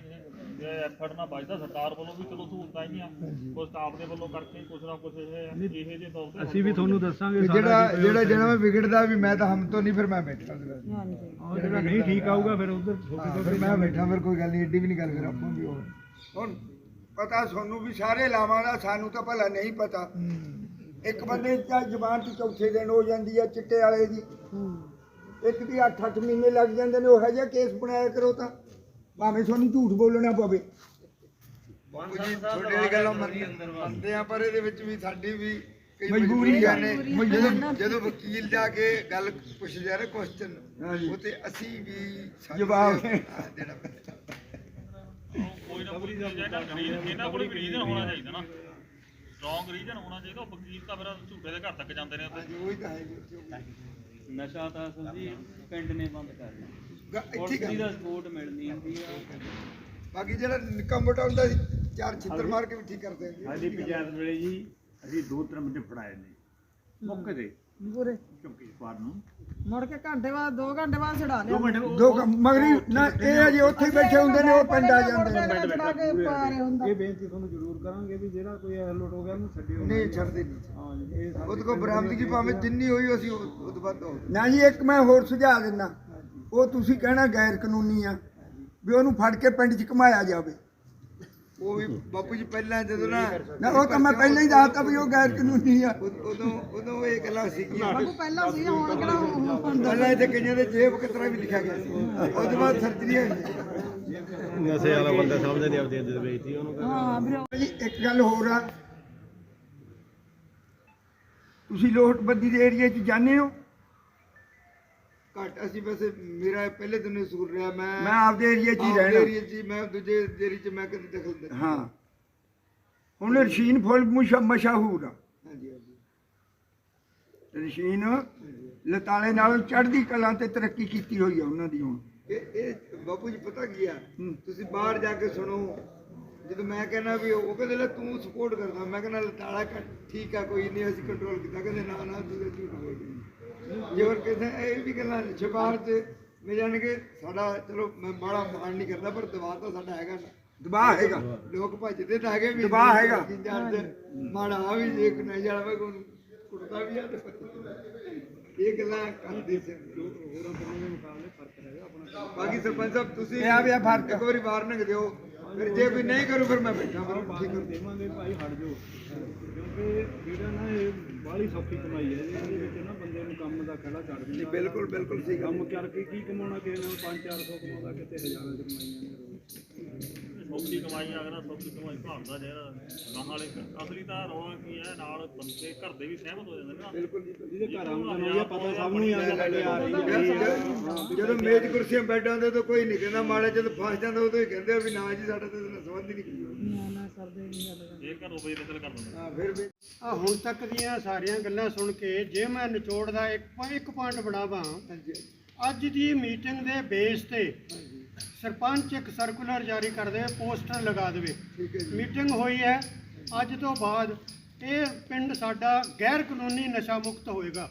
ਜੇ ਐਫਰਟ ਨਾਲ ਬਚਦਾ ਸਰਕਾਰ ਵੱਲੋਂ ਵੀ ਚਲੋ ਸਹੂਲਤਾਂ ਹੀ ਆ ਕੋਈ ਸਟਾਫ ਦੇ ਵੱਲੋਂ ਕਰਕੇ ਕੁਛ ਨਾ ਕੁਛ ਇਹ ਜਿਹੇ ਜਿਹੇ ਤੌਰ ਤੇ ਅਸੀਂ ਵੀ ਤੁਹਾਨੂੰ ਦੱਸਾਂਗੇ ਜਿਹੜਾ ਜਿਹੜਾ ਜਿਹੜਾ ਮੈਂ ਵਿਗੜਦਾ ਵੀ ਮੈਂ ਤਾਂ ਹਮ ਤੋਂ ਨਹੀਂ ਫਿਰ ਮੈਂ ਬੈਠਾ ਜਿਹੜਾ ਨਹੀਂ ਠੀਕ ਆਊਗਾ ਫਿਰ ਉਧਰ ਹਾਂ, ਫਿਰ ਮੈਂ ਬੈਠਾ ਫਿਰ ਕੋਈ ਗੱਲ ਨਹੀਂ ਏਡੀ ਵੀ ਨਹੀਂ ਗੱਲ ਫਿਰ ਆਪਾਂ ਵੀ ਹੋਰ। ਹੁਣ ਪਤਾ ਤੁਹਾਨੂੰ ਵੀ ਸਾਰੇ ਲਾਵਾਂ ਦਾ ਸਾਨੂੰ ਤਾਂ ਭਲਾ ਨਹੀਂ ਪਤਾ। ਇੱਕ ਬੰਦੇ ਦੀ ਜ਼ਬਾਨ ਤੇ ਚੌਥੇ ਦਿਨ ਹੋ ਜਾਂਦੀ ਆ ਚਿੱਟੇ ਵਾਲੇ ਦੀ। ਇੱਕ ਦੀ 8-8 ਮਹੀਨੇ ਲੱਗ ਜਾਂਦੇ ਨੇ ਉਹ ਜਿਹਾ ਕੇਸ ਬਣਾਇਆ ਕਰੋ ਤਾਂ। ਭਾਵੇਂ ਤੁਹਾਨੂੰ ਝੂਠ ਬੋਲਣਾ ਪਵੇ। ਛੋਟੇ ਦੀ ਗੱਲਾਂ ਮੰਨਦੇ ਆ। ਪਰ ਇਹਦੇ ਵਿੱਚ ਵੀ ਸਾਡੀ ਵੀ ਕਈ ਮਜਬੂਰੀਆਂ ਨੇ ਜਦੋਂ ਜਦੋਂ ਵਕੀਲ ਜਾ ਕੇ ਗੱਲ ਪੁੱਛਦੇ ਆ ਨਾ ਕੁਐਸਚਨ ਹਾਂਜੀ। ਉਹ ਤੇ ਅਸੀਂ ਵੀ ਸਾਨੂੰ ਜਵਾਬ। ਦੇਣਾ ਪੈਂਦਾ ਨਾ ਕੋਈ ਜਿਹੜਾ ਰੀਜ਼ਨ ਇਹਨਾਂ ਕੋਲ ਵੀ ਰੀਜ਼ਨ ਹੋਣਾ ਚਾਹੀਦਾ ਨਾ। ਸਟਰੋਂਗ ਰੀਜ਼ਨ ਹੋਣਾ ਚਾਹੀਦਾ ਉਹ ਵਕੀਲ ਤਾਂ ਫਿਰ ਝੂਠੇ ਦੇ ਘਰ ਤੱਕ ਜਾਂਦੇ ਨੇ। ਉੱਥੇ ਹਾਂਜੀ ਉਹੀ ਤਾਂ ਹੈ ਜੀ। ਨਸ਼ਾ ਤਾਂ ਅਸਲ ਜੀ ਪਿੰਡ ਨੇ ਬੰਦ ਕਰਨਾ ਗ- ਇੱਥੇ ਪੁਲਿਸ ਦੀ ਗੱਲ ਤਾਂ ਸਪੋਰਟ ਮਿਲਣੀ ਹੁੰਦੀ ਆ? ਬਾਕੀ ਜਿਹੜਾ ਨਿੱਕਾ ਮੋਟਾ ਹੁੰਦਾ ਸੀ ਚਾਰ ਛਿੱਤਰ ਮਾਰ ਕੇ ਵੀ ਠੀਕ ਕਰਦੇ ਆ ਸਾਡੀ ਪੰਚਾਇਤ ਵੇਲੇ ਜੀ ਅਸੀਂ ਦੋ ਤਿੰਨ ਬੰਦੇ ਫੜਾਏ ਨੇ। ਮੌਕੇ ਤੇ ਪੂਰੇ। ਚੌਕੀ ਸਵਾਰ ਨੂੰ। ਮੁੜ ਕੇ ਘੰਟੇ ਬਾਅਦ 2 ਘੰਟੇ ਬਾਅਦ ਛਡਾ ਲਿਆ। ਦੋ ਕੰਮ- ਮਗਰੀ ਨਾ ਇਹ ਅਜੇ ਉੱਥੇ ਹੀ ਬੈਠੇ ਹੁੰਦੇ ਨੇ ਉਹ ਪਿੰਡ ਆ ਜਾਂਦੇ ਨੇ। ਨੇ ਛਡਾ ਕੇ ਪਾ ਰਹੇ ਹੁੰਦਾ। ਇਹ ਬੇਨਤੀ ਤੁਹਾਨੂੰ ਜ਼ਰੂਰ ਕਰਾਂਗੇ ਵੀ ਜਿਹੜਾ ਕੋਈ ਐਲੋਟ ਹੋ ਗਿਆ ਉਹਨੂੰ ਛੱਡਿਓ। ਨਹੀਂ ਛੱਡਦੇ ਨਹੀਂ। ਹਾਂ ਜੀ, ਇਹ ਉਹਦੇ ਕੋਲ ਬਰਾਮਦਗੀ ਭਾਵੇਂ ਜਿੰਨੀ ਹੋਈ ਅਸੀਂ ਉਹ ਉਹ ਤੋਂ ਵੱਧ ਹੋ ਨਾ ਜੀ ਇੱਕ ਮੈਂ ਹੋਰ ਸੁਝਾਅ ਦਿੰਦਾ। ਉਹ ਤੁਸੀਂ ਕਹਿਣਾ ਗੈਰ ਕਾਨੂੰਨੀ ਆ ਵੀ ਉਹਨੂੰ ਫੜ ਕੇ ਪਿੰਡ 'ਚ ਘਮਾਇਆ ਜਾਵੇ। ਉਹ ਵੀ ਬਾਪੂ ਜੀ ਪਹਿਲਾਂ ਜਦੋਂ ਨਾ ਨਾ ਉਹ ਤਾਂ ਮੈਂ ਪਹਿਲਾਂ ਹੀ ਦੱਸਤਾ ਵੀ ਉਹ ਗੈਰ ਕਾਨੂੰਨੀ ਆ। ਉਦ- ਉਦੋਂ ਇਹ ਗੱਲਾਂ ਸੀਗੀਆਂ ਬਾਬੂ ਪਹਿਲਾਂ ਸੀ ਹੁਣ ਕਿਹੜਾ ਹੁਣ- ਪਹਿਲਾਂ ਇੱਥੇ ਕਈਆਂ ਦੇ ਜੇਬ ਕਤਰਾ ਵੀ ਲਿਖਿਆ ਗਿਆ ਸੀ। ਉਹਦੇ ਬਾਅਦ ਸਰਜਰੀ ਹੋਈ। ਨਸ਼ੇ ਵਾਲਾ ਬੰਦਾ ਸਮਝਦੇ ਨਹੀਂ ਆਪਦੀ ਇੱਜ਼ਤ ਵੇਚਦੀ ਉਹਨੂੰ ਹਾਂ ਵੀਰੇ ਜੀ ਇੱਕ ਗੱਲ ਹੋਰ ਆ। ਤੁਸੀਂ ਲੋਟਬੰਦੀ ਦੇ ਏਰੀਆ 'ਚ ਜਾਂਦੇ ਹੋ? ਘੱਟ। ਅਸੀਂ ਵੈਸੇ ਮੇਰਾ ਪਹਿਲੇ ਦਿਨ ਸੂਰ ਰਿਹਾ ਮੈਂ ਮੈਂ ਆਪਦੇ ਏਰੀਆ 'ਚ ਹੀ ਆਪਦੇ ਰਹਿਣਾ। ਏਰੀਏ 'ਚ ਹੀ, ਮੈਂ ਦੂਜੇ ਏਰੀਏ 'ਚ ਮੈਂ ਕਦੇ ਦਖਲ ਦੇ ਹਾਂ। ਹੁਣ ਰਸ਼ੀਨ ਫੁੱਲ ਮੁਸ਼- ਮਸ਼ਹੂਰ ਆ। ਰਸ਼ੀਨ ਲਤਾਲੇ ਨਾਲੋਂ ਚੜ੍ਹਦੀ ਕਲਾਂ ਤੇ ਤਰੱਕੀ ਕੀਤੀ ਹੋਈ ਆ ਉਹਨਾਂ ਦੀ ਹੁਣ। ਇਹ ਇਹ ਬਾਪੂ ਜੀ ਪਤਾ ਕੀ ਆ? ਤੁਸੀਂ ਬਾਹਰ ਜਾ ਕੇ ਸੁਣੋ। ਜਦੋਂ ਮੈਂ ਕਹਿੰਦਾ ਵੀ ਉਹ ਕਹਿੰਦੇ ਲੈ ਤੂੰ ਸਪੋਰਟ ਕਰਦਾ। ਮੈਂ ਕਹਿੰਦਾ ਲਤਾਲਾ ਕ- ਠੀਕ ਆ ਕੋਈ ਨਹੀਂ ਅਸੀਂ ਕੰਟਰੋਲ ਕੀਤਾ। ਕਹਿੰਦੇ ਨਾ ਨਾ ਤੂੰ ਤਾਂ ਝੂਠ ਬੋਲਦੀ ਜੇ ਹੋਰ ਕਿਸੇ ਇਹ ਵੀ ਗੱਲਾਂ ਛਪਾਰ ਤੇ ਮੈਂ ਜਾਣ ਕੇ ਸਾਡਾ ਚਲੋ ਮੈਂ ਬੜਾ ਮਾਣ ਨਹੀਂ ਕਰਦਾ ਪਰ ਦਬਾਅ ਤਾਂ ਸਾਡਾ ਹੈਗਾ ਨਾ। ਦਬਾਅ ਹੈਗਾ। ਲੋਕ ਭੱਜਦੇ ਤਾਂ ਹੈਗੇ ਵੀ ਦਬਾਅ ਹੈਗਾ। ਮਾੜਾ ਵੀ ਜੇ ਇੱਕ ਨਹੀਂ ਜਾਣਾ ਕੋਈ ਕੁੱਟਦਾ ਵੀ ਆ ਤੇ ਇਹ ਗੱਲਾਂ ਕਰਦੇ ਸੀ ਹੋਰਾਂ ਪਿੰਡਾਂ ਦੇ ਮੁਕਾਬਲੇ ਫ਼ਰਕ ਹੈਗਾ ਆਪਣਾ। ਬਾਕੀ ਸਰਪੰਚ ਸਾਹਿਬ ਤੁਸੀਂ ਇਹ ਆ ਵੀ ਫ਼ਰਕ। ਇੱਕ ਵਾਰੀ ਵਾਰਨਿੰਗ ਦਿਓ। ਫਿਰ ਜੇ ਕੋਈ ਨਹੀਂ ਕਰੂ ਫਿਰ ਮੈਂ ਬੈਠਾ ਫਿਰ ਠੀਕ ਹੈ ਦੇਵਾਂਗੇ ਭਾਈ ਹਟ ਜਾਓ। ਕਿਉਂਕਿ ਜਿਹੜਾ ਨਾ ਇਹ ਬਾਹਲੀ ਸੌਖੀ ਕਮਾਈ ਹੈ ਇਹਦੇ ਵਿੱਚ ਨਾ ਬੰਦੇ ਨੂੰ ਕੰਮ ਦਾ ਖੜਾ ਛੱਡ ਦਿੰਦਾ। ਬਿਲਕੁਲ ਬਿਲਕੁਲ ਸਹੀ ਕੰਮ ਕਰਕੇ ਕੀ ਕਮਾਉਣਾ ਕਿਸੇ ਨਾਲ? 5-400 ਕਮਾਉਂਦਾ ਕਿਤੇ ਹਜ਼ਾਰਾਂ ਕਮਾਈਆਂ ਨੇ ਰੋਜ਼ ਸੌਖੀ ਕਮਾਈ ਅਗਲਾ ਸੌਖੀ ਕਮਾਈ ਭਾਲਦਾ ਜਿਹੜਾ ਗਾਹਾਂ ਵਾਲੇ ਅਸਲੀ ਤਾਂ ਰੌਲਾ ਕੀ ਹੈ ਨਾਲ ਬੰਦੇ ਘਰ ਦੇ ਵੀ ਸਹਿਮਤ ਹੋ ਜਾਂਦੇ ਨੇ ਨਾ। ਬਿਲਕੁਲ ਜੀ ਜਿਹਦੇ ਘਰ ਆਮਦਨ ਹੋਈ ਆ ਪਤਾ ਸਭ ਨੂੰ ਹੀ ਆ ਰਹੀ ਹੈ ਜਦੋਂ ਮੇਜ਼ ਕੁਰਸੀਆਂ ਬੈਠਾਂ ਦੇ ਤਾਂ ਕੋਈ ਨਹੀਂ ਕਹਿੰਦਾ ਮਾੜਾ ਜਦੋਂ ਫਸ ਜਾਂਦਾ ਉਦੋਂ ਹੀ ਕਹਿੰਦੇ ਆ ਵੀ ਨਾ ਜੀ ਸਾਡਾ ਤਾਂ ਸੰਬੰਧ ਹੀ ਨਹੀਂ ਨਾ ਨਾ ਕਰਦੇ ਨਹੀਂ ਗੱਲ ਇਹ ਘਰੋਂ ਬਈ ਨਕਲ ਕਰ ਦਿੰਦੇ ਹਾਂ ਫਿਰ ਵੀ ਆ ਹੁਣ ਤੱਕ ਦੀਆਂ ਸਾਰੀਆਂ ਗੱਲਾਂ ਸੁਣ ਕੇ ਜੇ ਮੈਂ ਨਿਚੋੜ ਦਾ ਇੱਕ ਇੱਕ ਪੁਆਇੰਟ ਬਣਾਵਾਂ ਅੱਜ ਦੀ ਮੀਟਿੰਗ ਦੇ ਬੇਸ ਤੇ ਸਰਪੰਚ ਇੱਕ ਸਰਕੂਲਰ ਜਾਰੀ ਕਰ ਦੇਵੇ ਪੋਸਟਰ ਲਗਾ ਦੇਵੇ। ਮੀਟਿੰਗ ਹੋਈ ਹੈ। ਅੱਜ ਤੋਂ ਬਾਅਦ ਇਹ ਪਿੰਡ ਸਾਡਾ ਗੈਰ ਕਾਨੂੰਨੀ ਨਸ਼ਾ ਮੁਕਤ ਹੋਏਗਾ।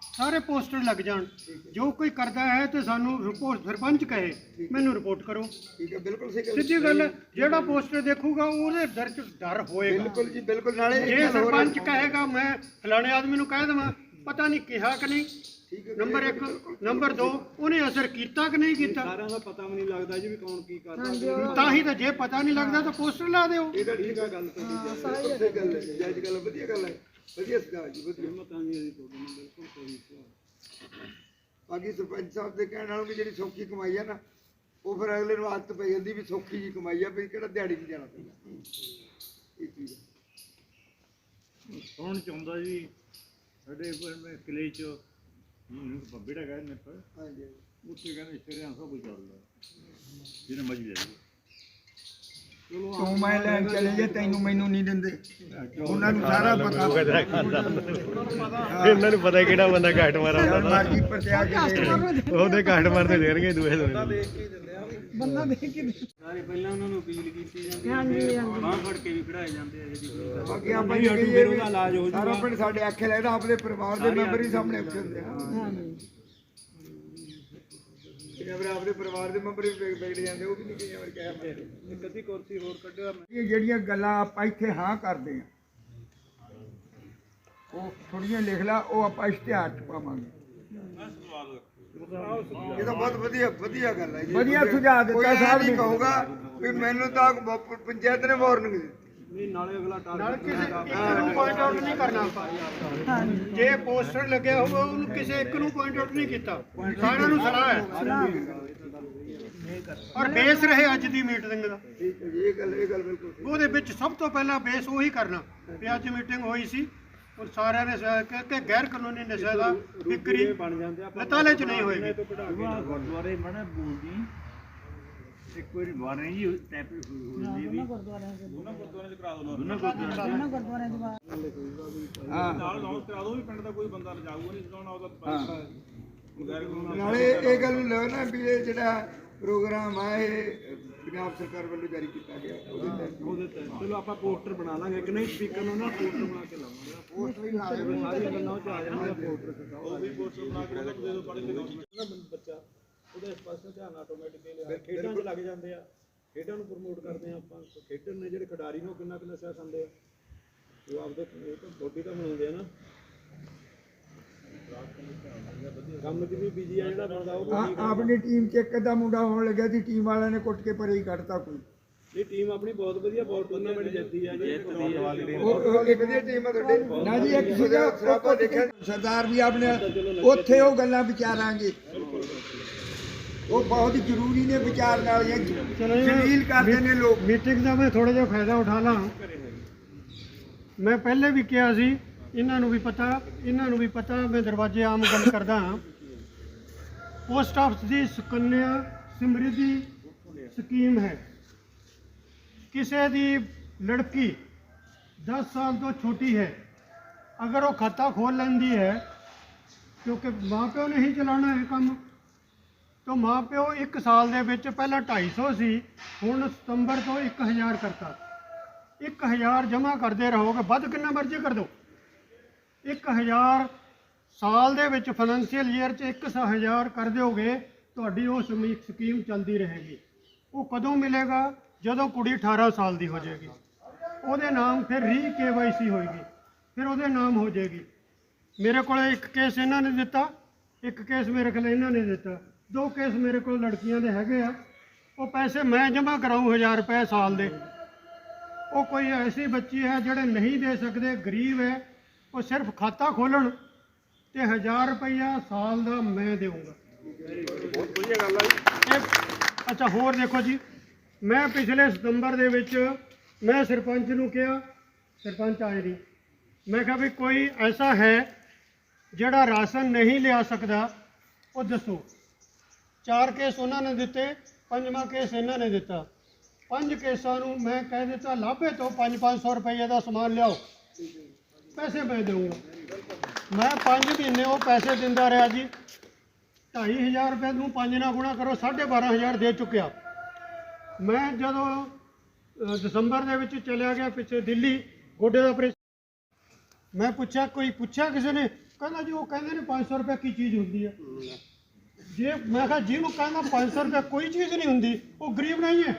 ਸਾਰੇ ਪੋਸਟਰ ਲੱਗ ਜਾਣ। ਜੋ ਕੋਈ ਕਰਦਾ ਹੈ ਤੇ ਸਾਨੂੰ ਰਿਪੋਰਟ ਸਰਪੰਚ ਕਹੇ ਮੈਨੂੰ ਰਿਪੋਰਟ ਕਰੋ। ਠੀਕ ਹੈ ਬਿਲਕੁਲ ਸਹੀ ਗੱਲ ਸਿੱਧੀ ਗੱਲ ਹੈ, ਜਿਹੜਾ ਪੋਸਟਰ ਦੇਖੂਗਾ ਉਹਦੇ ਦਰ ਚ ਡਰ ਹੋਏਗਾ। ਬਿਲਕੁਲ ਜੀ ਬਿਲਕੁਲ। ਨਾਲੇ ਜੇ। ਸਰਪੰਚ ਕਹੇਗਾ ਮੈਂ ਫਲਾਣੇ ਆਦਮੀ ਨੂੰ ਕਹਿ ਦੇਵਾਂ ਪਤਾ ਨਹੀਂ ਕਿਹਾ ਕਿ ਨਹੀਂ। ਨੰਬਰ 1 ਨੰਬਰ 2 ਉਹਨੇ ਅਸਰ ਕੀਤਾ ਕਿ ਨਹੀਂ ਕੀਤਾ? ਸਾਰਿਆਂ ਦਾ ਪਤਾ ਵੀ ਨਹੀਂ ਲੱਗਦਾ ਜੀ ਵੀ ਕੌਣ ਕੀ ਕਰਦਾ ਤਾਂ ਹੀ ਤਾਂ ਜੇ ਪਤਾ ਨਹੀਂ ਲੱਗਦਾ ਤਾਂ ਪੋਸਟਰ ਲਾ ਦਿਓ। ਇਹ ਤਾਂ ਠੀਕ ਹੈ ਗੱਲ ਤੁਹਾਡੀ ਬਿਲਕੁਲ ਸਹੀ ਗੱਲ ਹੈ ਜੀ ਅੱਜ ਗੱਲ ਵਧੀਆ ਗੱਲ ਹੈ। ਵਧੀਆ ਸਗਾ ਜੀ ਵਧੀਆ। ਮਤਾਂ ਜੀ ਅਸੀਂ ਤੁਹਾਡੇ ਨਾਲ ਬਿਲਕੁਲ ਕੋਈ ਬਾਕੀ ਸਰਪੰਚ ਸਾਹਿਬ ਦੇ ਕਹਿਣ ਨਾਲ ਵੀ ਜਿਹੜੀ ਸੌਖੀ ਕਮਾਈ ਹੈ ਨਾ ਉਹ ਫਿਰ ਅਗਲੇ ਨੂੰ ਆਦਤ ਪਈ ਜਾਂਦੀ ਵੀ ਸੌਖੀ ਜੀ ਕਮਾਈ ਆ ਵੀ ਕਿਹੜਾ ਦਿਹਾੜੀ ਨਹੀਂ ਜਾਣਾ ਪੈਂਦਾ। ਇਹ ਚੀਜ਼ ਹੈ ਕੌਣ ਚਾਹੁੰਦਾ ਜੀ ਸਾਡੇ ਕਿਲੇ ਚ ਬੱਬੇ ਦਾ ਗਏ ਨੇ ਪਰ ਹਾਂਜੀ ਉੱਥੇ ਕਹਿੰਦੇ ਸ਼ਰਿਆਂ ਸਭ ਕੁਝ ਚੱਲਦਾ। ਜਿਹਨੇ ਮਰਜ਼ੀ ਲੈ ਲਓ ਤੂੰ ਮੈਂ ਲੈਣ ਚਲੇ ਜੇ ਤੈਨੂੰ ਮੈਨੂੰ ਨਹੀਂ ਦਿੰਦੇ। ਉਹਨਾਂ ਨੂੰ ਸਾਰਾ ਪਤਾ। ਇਹਨਾਂ ਨੂੰ ਪਤਾ ਕਿਹੜਾ ਬੰਦਾ ਘਾਟ ਮਾਰਾ ਮਰਜ਼ੀ। ਉਹਦੇ ਘਾਟ ਮਾਰਦੇ ਦੇਣਗੇ ਦੂਏ ਦੂਏ ਬੰਦਾ ਦੇਖ ਕੇ ਦੇ- ਸਾਰੇ ਪਹਿਲਾਂ ਉਹਨਾਂ ਨੂੰ ਅਪੀਲ ਕੀਤੀ ਜਾਂਦੀ ਹੈ ਹਾਂਜੀ। ਬਾਂਹ ਫੜ ਕੇ ਵੀ ਖੜਾਏ ਜਾਂਦੇ ਆ ਕੋਈ ਗੱਲ ਬਾਕੀ ਆਪਾਂ ਇਹ ਕਹੀਏ ਵੀ ਸਾਰਾ ਪਿੰਡ ਸਾਡੇ ਆਖੇ ਲੱਗਦਾ ਆਪਣੇ ਪਰਿਵਾਰ ਦੇ ਮੈਂਬਰ ਹੀ ਸਾਹਮਣੇ ਹੁੰਦੇ ਆ। ਹਾਂਜੀ। ਕਈ ਵਾਰ ਆਪਣੇ ਪਰਿਵਾਰ ਦੇ ਮੈਂਬਰ ਵੀ ਵਿਗ- ਵਿਗੜ ਜਾਂਦੇ ਉਹ ਵੀ ਨਹੀਂ ਕਈ ਵਾਰ ਕਹਿ ਪਾਉਂਦੇ ਇੱਕ ਅੱਧੀ ਕੁਰਸੀ ਹੋਰ ਕੱਢਿਆ ਇਹ ਜਿਹੜੀਆਂ ਗੱਲਾਂ ਆਪਾਂ ਇੱਥੇ ਹਾਂ ਕਰਦੇ ਆ ਉਹ ਥੋੜੀਆਂ ਲਿਖ ਲਾ ਉਹ ਆਪਾਂ ਇਸ਼ਤਿਹਾਰ ਚ ਪਾਵਾਂਗੇ। ਇਹ ਤਾਂ ਬਹੁਤ ਵਧੀਆ ਵਧੀਆ ਗੱਲ ਹੈ ਜੀ। ਵਧੀਆ ਸੁਝਾਅ ਦਿੱਤਾ ਸਾਹਿਬ ਨੇ। ਕਹੂਗਾ ਵੀ ਮੈਨੂੰ ਤਾਂ ਪੰਚਾਇਤ ਨੇ ਵਾਰਨਿੰਗ ਦਿੱਤੀ। ਨਹੀਂ ਨਾਲੇ ਅਗਲਾ ਨਾਲ ਟਾਰਗੇਟ ਕਿਸੇ ਇੱਕ ਨੂੰ ਪੁਆਇੰਟ ਆਊਟ ਨਹੀਂ ਕਰਨਾ। ਆਪਾਂ ਜੇ ਪੋਸਟਰ ਲੱਗਿਆ ਹੋਊਗਾ ਉਹਨੂੰ ਕਿਸੇ ਇੱਕ ਨੂੰ ਪੁਆਇੰਟ ਆਊਟ ਨਹੀਂ ਕੀਤਾ। ਸਾਰਿਆਂ ਨੂੰ ਸਲਾਹ ਹੈ। ਔਰ ਬੇਸ ਰਹੇ ਅੱਜ ਦੀ ਮੀਟਿੰਗ ਦਾ। ਠੀਕ ਹੈ ਜੀ ਇਹ ਗੱਲ ਇਹ ਗੱਲ ਬਿਲਕੁਲ ਸਹੀ। ਉਹਦੇ ਵਿੱਚ ਸਭ ਤੋਂ ਪਹਿਲਾਂ ਬੇਸ ਉਹੀ ਕਰਨਾ ਵੀ ਅੱਜ ਮੀਟਿੰਗ ਹੋਈ ਸੀ। ਉਹ ਸਾਰਿਆਂ ਨੇ ਸ- ਕਿ ਕਿ ਗੈਰ ਕਾਨੂੰਨੀ ਨਸ਼ਾ ਦਾ ਵਿਕਰੀ ਬਣ ਜਾਂਦੇ ਆ ਲਤਾਲੇ 'ਚ ਨਹੀਂ ਹੋਏਗੀ। ਗੁਰਦੁਆਰੇ ਮਣਾ ਬੋਲਦੀ। ਇੱਕ ਵਾਰੀ ਵਾਰਨੀ ਜੀ ਟੈਪ ਹੋਈ ਦੋਨਾਂ ਗੁਰਦੁਆਰਿਆਂ ਦੇ ਦੋਨਾਂ ਗੁਰਦੁਆਰੇ ਚ ਕਰਾ ਦੋ ਦੋਨਾਂ ਗੁਰਦੁਆਰਿਆਂ ਦੇ ਬਾਹਰ ਹਾਂ। ਨਾਲ ਨਾਲ ਕਰਾ ਦੋ ਵੀ ਪਿੰਡ ਦਾ ਕੋਈ ਬੰਦਾ ਜਾਊਗਾ ਨਹੀਂ ਜਿਦਾਉਣਾ ਉਹਦਾ ਨਾਲੇ ਇਹ ਗੱਲ ਨੂੰ ਨਾ ਵੀ ਇਹ ਜਿਹੜਾ ਪ੍ਰੋਗਰਾਮ ਆ ਇਹ ਪੰਜਾਬ ਸਰਕਾਰ ਵੱਲੋਂ ਜਾਰੀ ਕੀਤਾ ਗਿਆ। ਉਹਦੇ ਤਹਿਤ ਉਹਦੇ ਤੇ ਚਲੋ ਆਪਾਂ ਪੋਸਟਰ ਬਣਾ ਲਾਂਗੇ। ਇੱਕ ਨਹੀਂ ਸਪੀਕਰ ਨੂੰ ਨਾ ਪੋਸਟਰ ਬਣਾ ਕੇ ਲਾਵਾਂਗੇ। ਪੋਸਟ ਵੀ ਲਾ ਦੇਵੇ ਸਾਰੀਆਂ ਗੱਲਾਂ ਉਹ ਚ ਆ ਜਾਣਗੀਆਂ। ਪੋਸਟਰ ਉਹ ਵੀ ਪੋਸਟਰ ਬਣਾ ਕੇ ਉਹਦਾ ਦੇ ਦੋ ਪੜ੍ਹੇ ਲਿਖੇ ਬੱਚਾ ਉਹਦਾ ਇਸ ਪਾਸੇ ਧਿਆਨ ਆਟੋਮੈਟਿਕਲੀ ਖੇਡਾਂ 'ਚ ਲੱਗ ਜਾਂਦੇ ਆ। ਖੇਡਾਂ ਨੂੰ ਪ੍ਰਮੋਟ ਕਰਦੇ ਆ ਆਪਾਂ। ਖੇਡਣ ਨੇ ਜਿਹੜੇ ਖਿਡਾਰੀ ਨੇ ਕਿੰਨਾ ਕਿੰਨਾ ਆ। ਉਹ ਆਪਦੇ ਇਹ ਤਾਂ ਬੋਡੀ ਤਾਂ ਬਣਾਉਂਦੇ ਆ ਨਾ। ਕੰਮ 'ਚ ਵੀ ਬਿਜ਼ੀ ਆ ਜਿਹੜਾ ਬੰਦਾ ਉਹ ਆ- ਆਪਣੀ ਟੀਮ ਚ ਇੱਕ ਅੱਧਾ ਮੁੰਡਾ ਹੋਣ ਲੱਗਿਆ ਸੀ ਟੀਮ ਵਾਲਿਆਂ ਨੇ ਕੁੱਟ ਕੇ ਪਰੇ ਹੀ ਕੱਢਤਾ ਕੋਈ। ਇਹ ਟੀਮ ਆਪਣੀ ਬਹੁਤ ਵਧੀਆ ਬਹੁਤ ਟੂਰਨਾਮੈਂਟ ਜਿੱਤਦੀ ਆ ਜੀ। ਉਹ ਉਹ ਇੱਕ ਵਧੀਆ ਟੀਮ ਆ ਤੁਹਾਡੇ। ਨਾ ਜੀ ਇੱਕ ਸੀਗਾ ਆਪਾਂ ਦੇਖਿਆ। ਸਰਦਾਰ ਵੀ ਆਪਣੇ ਉੱਥੇ ਉਹ ਗੱਲਾਂ ਵਿਚਾਰਾਂਗੇ। ਉਹ ਬਹੁਤ ਜ਼ਰੂਰੀ ਨੇ ਵਿਚਾਰ ਨਾਲ ਇਹ ਜਲੀਲ ਕਰਦੇ ਨੇ ਲੋਕ। ਮੀਟਿੰਗ ਦਾ ਮੈਂ ਥੋੜਾ ਜਿਹਾ ਫਾਇਦਾ ਉਠਾ ਲਾਂ। ਮੈਂ ਪਹਿਲੇ ਵੀ ਕਿਹਾ ਸੀ ਇਹਨਾਂ ਨੂੰ ਵੀ ਪਤਾ, ਇਹਨਾਂ ਨੂੰ ਵੀ ਪਤਾ, ਮੈਂ ਦਰਵਾਜ਼ੇ ਆਮ ਗੱਲ ਕਰਦਾ ਹਾਂ। ਪੋਸਟ ਆਫਿਸ ਦੀ ਸੁਕੰਨਿਆ ਸਮਰਿੱਧੀ ਸਕੀਮ ਹੈ। ਕਿਸੇ ਦੀ ਲੜਕੀ 10 ਸਾਲ ਤੋਂ ਛੋਟੀ ਹੈ। ਅਗਰ ਉਹ ਖਾਤਾ ਖੋਲ ਲੈਂਦੀ ਹੈ, ਕਿਉਂਕਿ ਮਾਪਿਓ ਨੇ ਹੀ ਚਲਾਉਣਾ ਹੈ ਕੰਮ, ਤਾਂ ਮਾਪਿਓ 1 ਸਾਲ ਦੇ ਵਿੱਚ ਪਹਿਲਾਂ 250 ਸੀ ਹੁਣ ਸਤੰਬਰ ਤੋਂ 1000 ਕਰਤਾ। 1000 ਜਮ੍ਹਾਂ ਕਰਦੇ ਰਹੋਗੇ, ਵੱਧ ਕਿੰਨਾ ਮਰਜ਼ੀ ਕਰ ਦਿਓ। 1000 ਸਾਲ ਦੇ ਵਿੱਚ ਫਾਈਨੈਂਸ਼ੀਅਲ ਈਅਰ 'ਚ 1000 ਕਰ ਦਿਓਗੇ, ਤੁਹਾਡੀ ਉਹ ਸਮੀ- ਸਕੀਮ ਚੱਲਦੀ ਰਹੇਗੀ। ਉਹ ਕਦੋਂ ਮਿਲੇਗਾ? ਜਦੋਂ ਕੁੜੀ 18 ਸਾਲ ਦੀ ਹੋ ਜਾਏਗੀ। ਉਹਦੇ ਨਾਮ ਫਿਰ ਰੀ ਕੇਵਾਈਸੀ ਹੋਏਗੀ। ਫਿਰ ਉਹਦੇ ਨਾਮ ਹੋ ਜਾਏਗੀ। ਮੇਰੇ ਕੋਲ ਇੱਕ ਕੇਸ ਇਹਨਾਂ ਨੇ ਦਿੱਤਾ। ਇੱਕ ਕੇਸ ਮੇਰੇ ਕੋਲ ਇਹਨਾਂ ਨੇ ਦਿੱਤਾ। ਦੋ ਕੇਸ ਮੇਰੇ ਕੋਲ ਲੜਕੀਆਂ ਦੇ ਹੈਗੇ ਆ। ਉਹ ਪੈਸੇ ਮੈਂ ਜਮ੍ਹਾਂ ਕਰਾਉਂ 1000 ਰੁਪਏ ਸਾਲ ਦੇ। ਉਹ ਕੋਈ ਐਸੀ ਬੱਚੀ ਹੈ ਜਿਹੜੇ ਨਹੀਂ ਦੇ ਸਕਦੇ, ਗਰੀਬ ਹੈ। ਉਹ ਸਿਰਫ ਖਾਤਾ ਖੋਲਣ ਤੇ 1000 ਰੁਪਈਆ ਸਾਲ ਦਾ ਮੈਂ ਦੇਵਾਂਗਾ ਬਹੁਤ ਵਧੀਆ ਗੱਲ ਹੈ ਅੱਛਾ, ਹੋਰ ਦੇਖੋ ਜੀ। ਮੈਂ ਪਿਛਲੇ ਸਤੰਬਰ ਦੇ ਵਿੱਚ ਮੈਂ ਸਰਪੰਚ ਨੂੰ ਕਿਹਾ, ਸਰਪੰਚ ਆਏ ਨਹੀਂ। ਮੈਂ ਕਿਹਾ ਵੀ ਕੋਈ ਐਸਾ ਹੈ ਜਿਹੜਾ ਰਾਸ਼ਨ ਨਹੀਂ ਲਿਆ ਸਕਦਾ, ਉਹ ਦੱਸੋ। ਚਾਰ ਕੇਸ ਉਹਨਾਂ ਨੇ ਦਿੱਤੇ, ਪੰਜਵਾਂ ਕੇਸ ਇਹਨਾਂ ਨੇ ਦਿੱਤਾ। ਪੰਜ ਕੇਸਾਂ ਨੂੰ ਮੈਂ ਕਹਿ ਦਿੱਤਾ, ਲਾਭੇ ਤੋਂ 5-500 ਰੁਪਏ ਦਾ ਸਮਾਨ ਲਿਆਓ। ਪੈਸੇ ਮੈਂ ਦੇਵਾਂਗਾ ਮੈਂ 5 ਮਹੀਨੇ ਉਹ ਪੈਸੇ ਦਿੰਦਾ ਰਿਹਾ ਜੀ। 2500 ਰੁਪਏ ਨੂੰ 5 ਨਾਲ ਗੁਣਾ ਕਰੋ 12500 ਦੇ ਚੁੱਕਿਆ। ਮੈਂ ਜਦੋਂ ਅ, ਦਸੰਬਰ ਦੇ ਵਿੱਚ ਚਲਿਆ ਗਿਆ ਪਿੱਛੇ ਦਿੱਲੀ ਗੋਡੇ ਦਾ ਆਪਰੇਸ਼ਨ ਮੈਂ ਪੁੱਛਿਆ ਕੋਈ ਪੁੱਛਿਆ ਕਿਸੇ ਨੇ? ਕਹਿੰਦਾ ਜੀ ਉਹ ਕਹਿੰਦੇ ਨੇ 500 ਰੁਪਏ ਕੀ ਚੀਜ਼ ਹੁੰਦੀ ਹੈ। ਜੇ ਮੈਂ ਕਿਹਾ ਜਿਹਨੂੰ ਕਹਿੰਦਾ 500 ਰੁਪਏ ਕੋਈ ਚੀਜ਼ ਨਹੀਂ ਹੁੰਦੀ ਉਹ ਗਰੀਬ ਨਹੀਂ ਹੈ।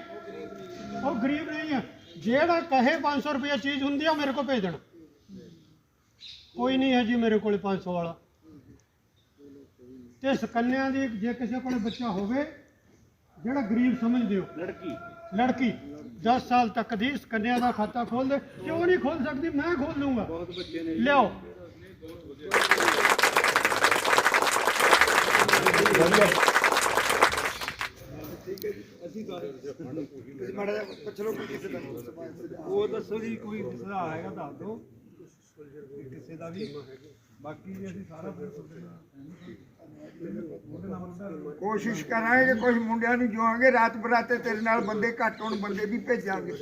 ਉਹ ਗਰੀਬ ਨਹੀਂ ਹੈ। ਜਿਹੜਾ ਕਹੇ 500 ਰੁਪਏ ਚੀਜ਼ ਹੁੰਦੀ ਆ ਉਹ ਮੇਰੇ ਕੋਲ ਭੇਜ ਦੇਣਾ। ਕੋਈ ਨਹੀਂ ਹੈ ਜੀ ਮੇਰੇ ਕੋਲ 500 ਵਾਲਾ। ਤੇ ਸਕੰਨਿਆਂ ਦੀ ਜੇ ਕਿਸੇ ਕੋਲ ਬੱਚਾ ਹੋਵੇ ਜਿਹੜਾ ਗਰੀਬ ਸਮਝਦੇ ਹੋ। ਲੜਕੀ। ਲੜਕੀ। 10 ਸਾਲ ਤੱਕ ਦੀ ਸਕੰਨਿਆਂ ਦਾ ਖਾਤਾ ਖੋਲ ਦੇ। ਕਿਉਂ ਨਹੀਂ ਖੋਲ ਸਕਦੀ? ਮੈਂ ਖੋਲ ਲੂੰਗਾ ਬਹੁਤ ਬੱਚੇ ਨੇ ਲਿਆਓ। ਤੁਸੀਂ ਮਾੜਾ ਜਿਹਾ ਪੁੱਛ ਲਓ ਕੋਈ ਕਿਸੇ ਦਾ। ਉਹ ਦੱਸੋ ਜੀ ਕੋਈ ਸੁਝਾਅ ਹੈਗਾ ਦੱਸ ਦਿਓ। ਕਿਸੇ ਦਾ ਵੀ। ਬਾਕੀ ਜੀ ਅਸੀਂ ਸਾਰਾ ਕੁਝ ਸੋਚਦੇ ਹਾਂ ਕੋਸ਼ਿਸ਼ ਕਰਾਂਗੇ ਕਿ ਕੁਝ ਮੁੰਡਿਆਂ ਨੂੰ ਜੋਆਂਗੇ ਰਾਤ ਬਰਾਤੇ ਤੇਰੇ ਨਾਲ ਬੰਦੇ ਘੱਟ ਹੋਣ ਬੰਦੇ ਵੀ ਭੇਜਾਂਗੇ।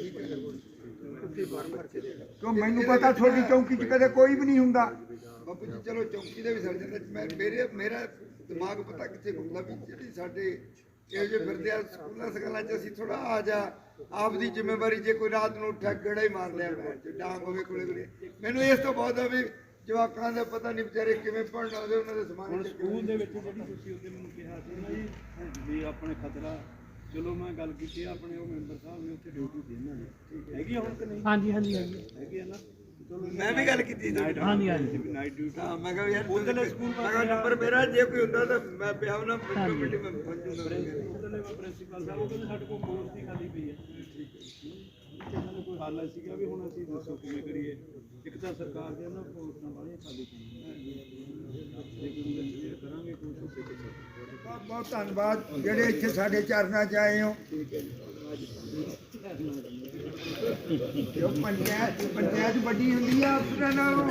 ਕਿਉਂ? ਮੈਨੂੰ ਪਤਾ ਤੁਹਾਡੀ ਚੌਂਕੀ 'ਚ ਕਦੇ ਕੋਈ ਵੀ ਨਹੀਂ ਹੁੰਦਾ। ਬਾਪੂ ਜੀ ਚਲੋ ਚੌਂਕੀ ਦੇ ਵੀ ਸੜ ਜਾਂਦਾ ਮੈਂ ਮੇਰੇ ਮੇਰਾ ਦਿਮਾਗ ਪਤਾ ਕਿੱਥੇ ਘੁੰਮਦਾ ਵੀ ਜਿਹੜੀ ਸਾਡੇ ਇਹ ਜੇ ਫਿਰਦੇ ਆ ਸਕੂਲਾਂ ਸਕਾਲਾਂ 'ਚ ਅਸੀਂ ਥੋੜਾ ਆ ਜਾ ਆਪਦੀ ਜ਼ਿੰਮੇਵਾਰੀ ਜੇ ਕੋਈ ਰਾਤ ਨੂੰ ਉੱਠਿਆ ਗੜਾ ਹੀ ਮਾਰ ਲਿਆ ਮੈਂ ਡਾਂਗ ਹੋਵੇ ਕੋਲੇ ਕੋਲੇ। ਮੈਨੂੰ ਇਸ ਤੋਂ ਬਹੁਤ ਆ ਵੀ ਜਵਾਕਾਂ ਦਾ ਪਤਾ ਨਹੀਂ ਵਿਚਾਰੇ ਕਿਵੇਂ ਪੜ੍ਹਨ ਆਉਂਦੇ ਉਹਨਾਂ ਦੇ ਸਮਾਨ ਹੁਣ ਸਕੂਲ ਦੇ ਵਿੱਚ ਜਿਹੜੀ ਤੁਸੀਂ ਉਹਦੇ ਮੈਨੂੰ ਕਿਹਾ ਸੀ ਨਾ ਜੀ ਵੀ ਆਪਣੇ ਖਤਰਾ ਚਲੋ ਮੈਂ ਗੱਲ ਕੀਤੀ ਆਪਣੇ ਉਹ ਮੈਂਬਰ ਸਾਹਿਬ ਨੇ ਉੱਥੇ ਡਿਊਟੀ ਦੀ ਇਹਨਾਂ ਨੇ ਹੈਗੀ ਹੁਣ ਕਿ ਨਹੀਂ? ਹਾਂਜੀ ਹਾਂਜੀ। ਹੈਗੀ ਆ ਨਾ? ਮੈਂ ਵੀ ਗੱਲ ਕੀਤੀ ਸੀ। ਹਾਂਜੀ ਹਾਂਜੀ ਨਾਈਟ ਡਿਊਟੀ ਹਾਂ ਮੈਂ ਕਿਹਾ ਯਾਰ ਉਧਰਲੇ ਸਕੂਲ ਮੈਂ ਕਿਹਾ ਨੰਬਰ ਮੇਰਾ ਜੇ ਕੋਈ ਹੁੰਦਾ ਤਾਂ ਮੈਂ ਪਿਆ ਉਹਨਾਂ ਕਮੇਟੀ ਮੈਂ ਪਹੁੰਚ ਜੂੰਗਾ ਉਹਦੇ ਪ੍ਰਿੰਸੀਪਲ ਸਾਹਿਬ ਉਹ ਕਹਿੰਦੇ ਸਾਡੇ ਕੋਲ ਕੋਰਸ ਦੀ ਖਾਲੀ ਪਈ ਹੈ। ਠੀਕ ਹੈ। ਇਹਨਾਂ ਨੇ ਕੋਈ ਹੱਲ ਸੀਗਾ ਵੀ ਹੁਣ ਅਸੀਂ ਦੱਸੋ ਕਿਵੇਂ ਕਰੀਏ? ਇੱਕ ਤਾਂ ਸਰਕਾਰ ਦੇ ਨਾ ਪੋਸਟਾਂ ਵਾਲੀਆਂ ਖਾਲੀ ਪਈਆਂ ਕਰਾਂਗੇ ਕੋਸ਼ਿਸ਼ ਬਹੁਤ ਬਹੁਤ ਧੰਨਵਾਦ। ਜਿਹੜੇ ਇੱਥੇ ਸਾਡੇ ਚਰਨਾਂ 'ਚ ਆਏ ਹੋ। ਜੋ ਪੰਚਾਇਤ ਪੰਚਾਇਤ ਵੱਡੀ ਹੁੰਦੀ ਆ ਅਫਸਰਾਂ ਨਾਲੋਂ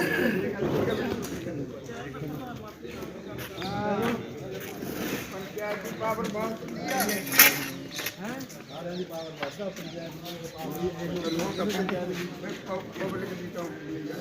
ਹਾਂ, ਪੰਚਾਇਤ ਦੀ ਪਾਵਰ ਬਹੁਤ ਹੁੰਦੀ ਆ। ਹੈ? ਸਾਰਿਆਂ ਦੀ ਪਬਲਿਕ ਦੀ ਤਾਂ ਹੁੰਦੀ ਆ।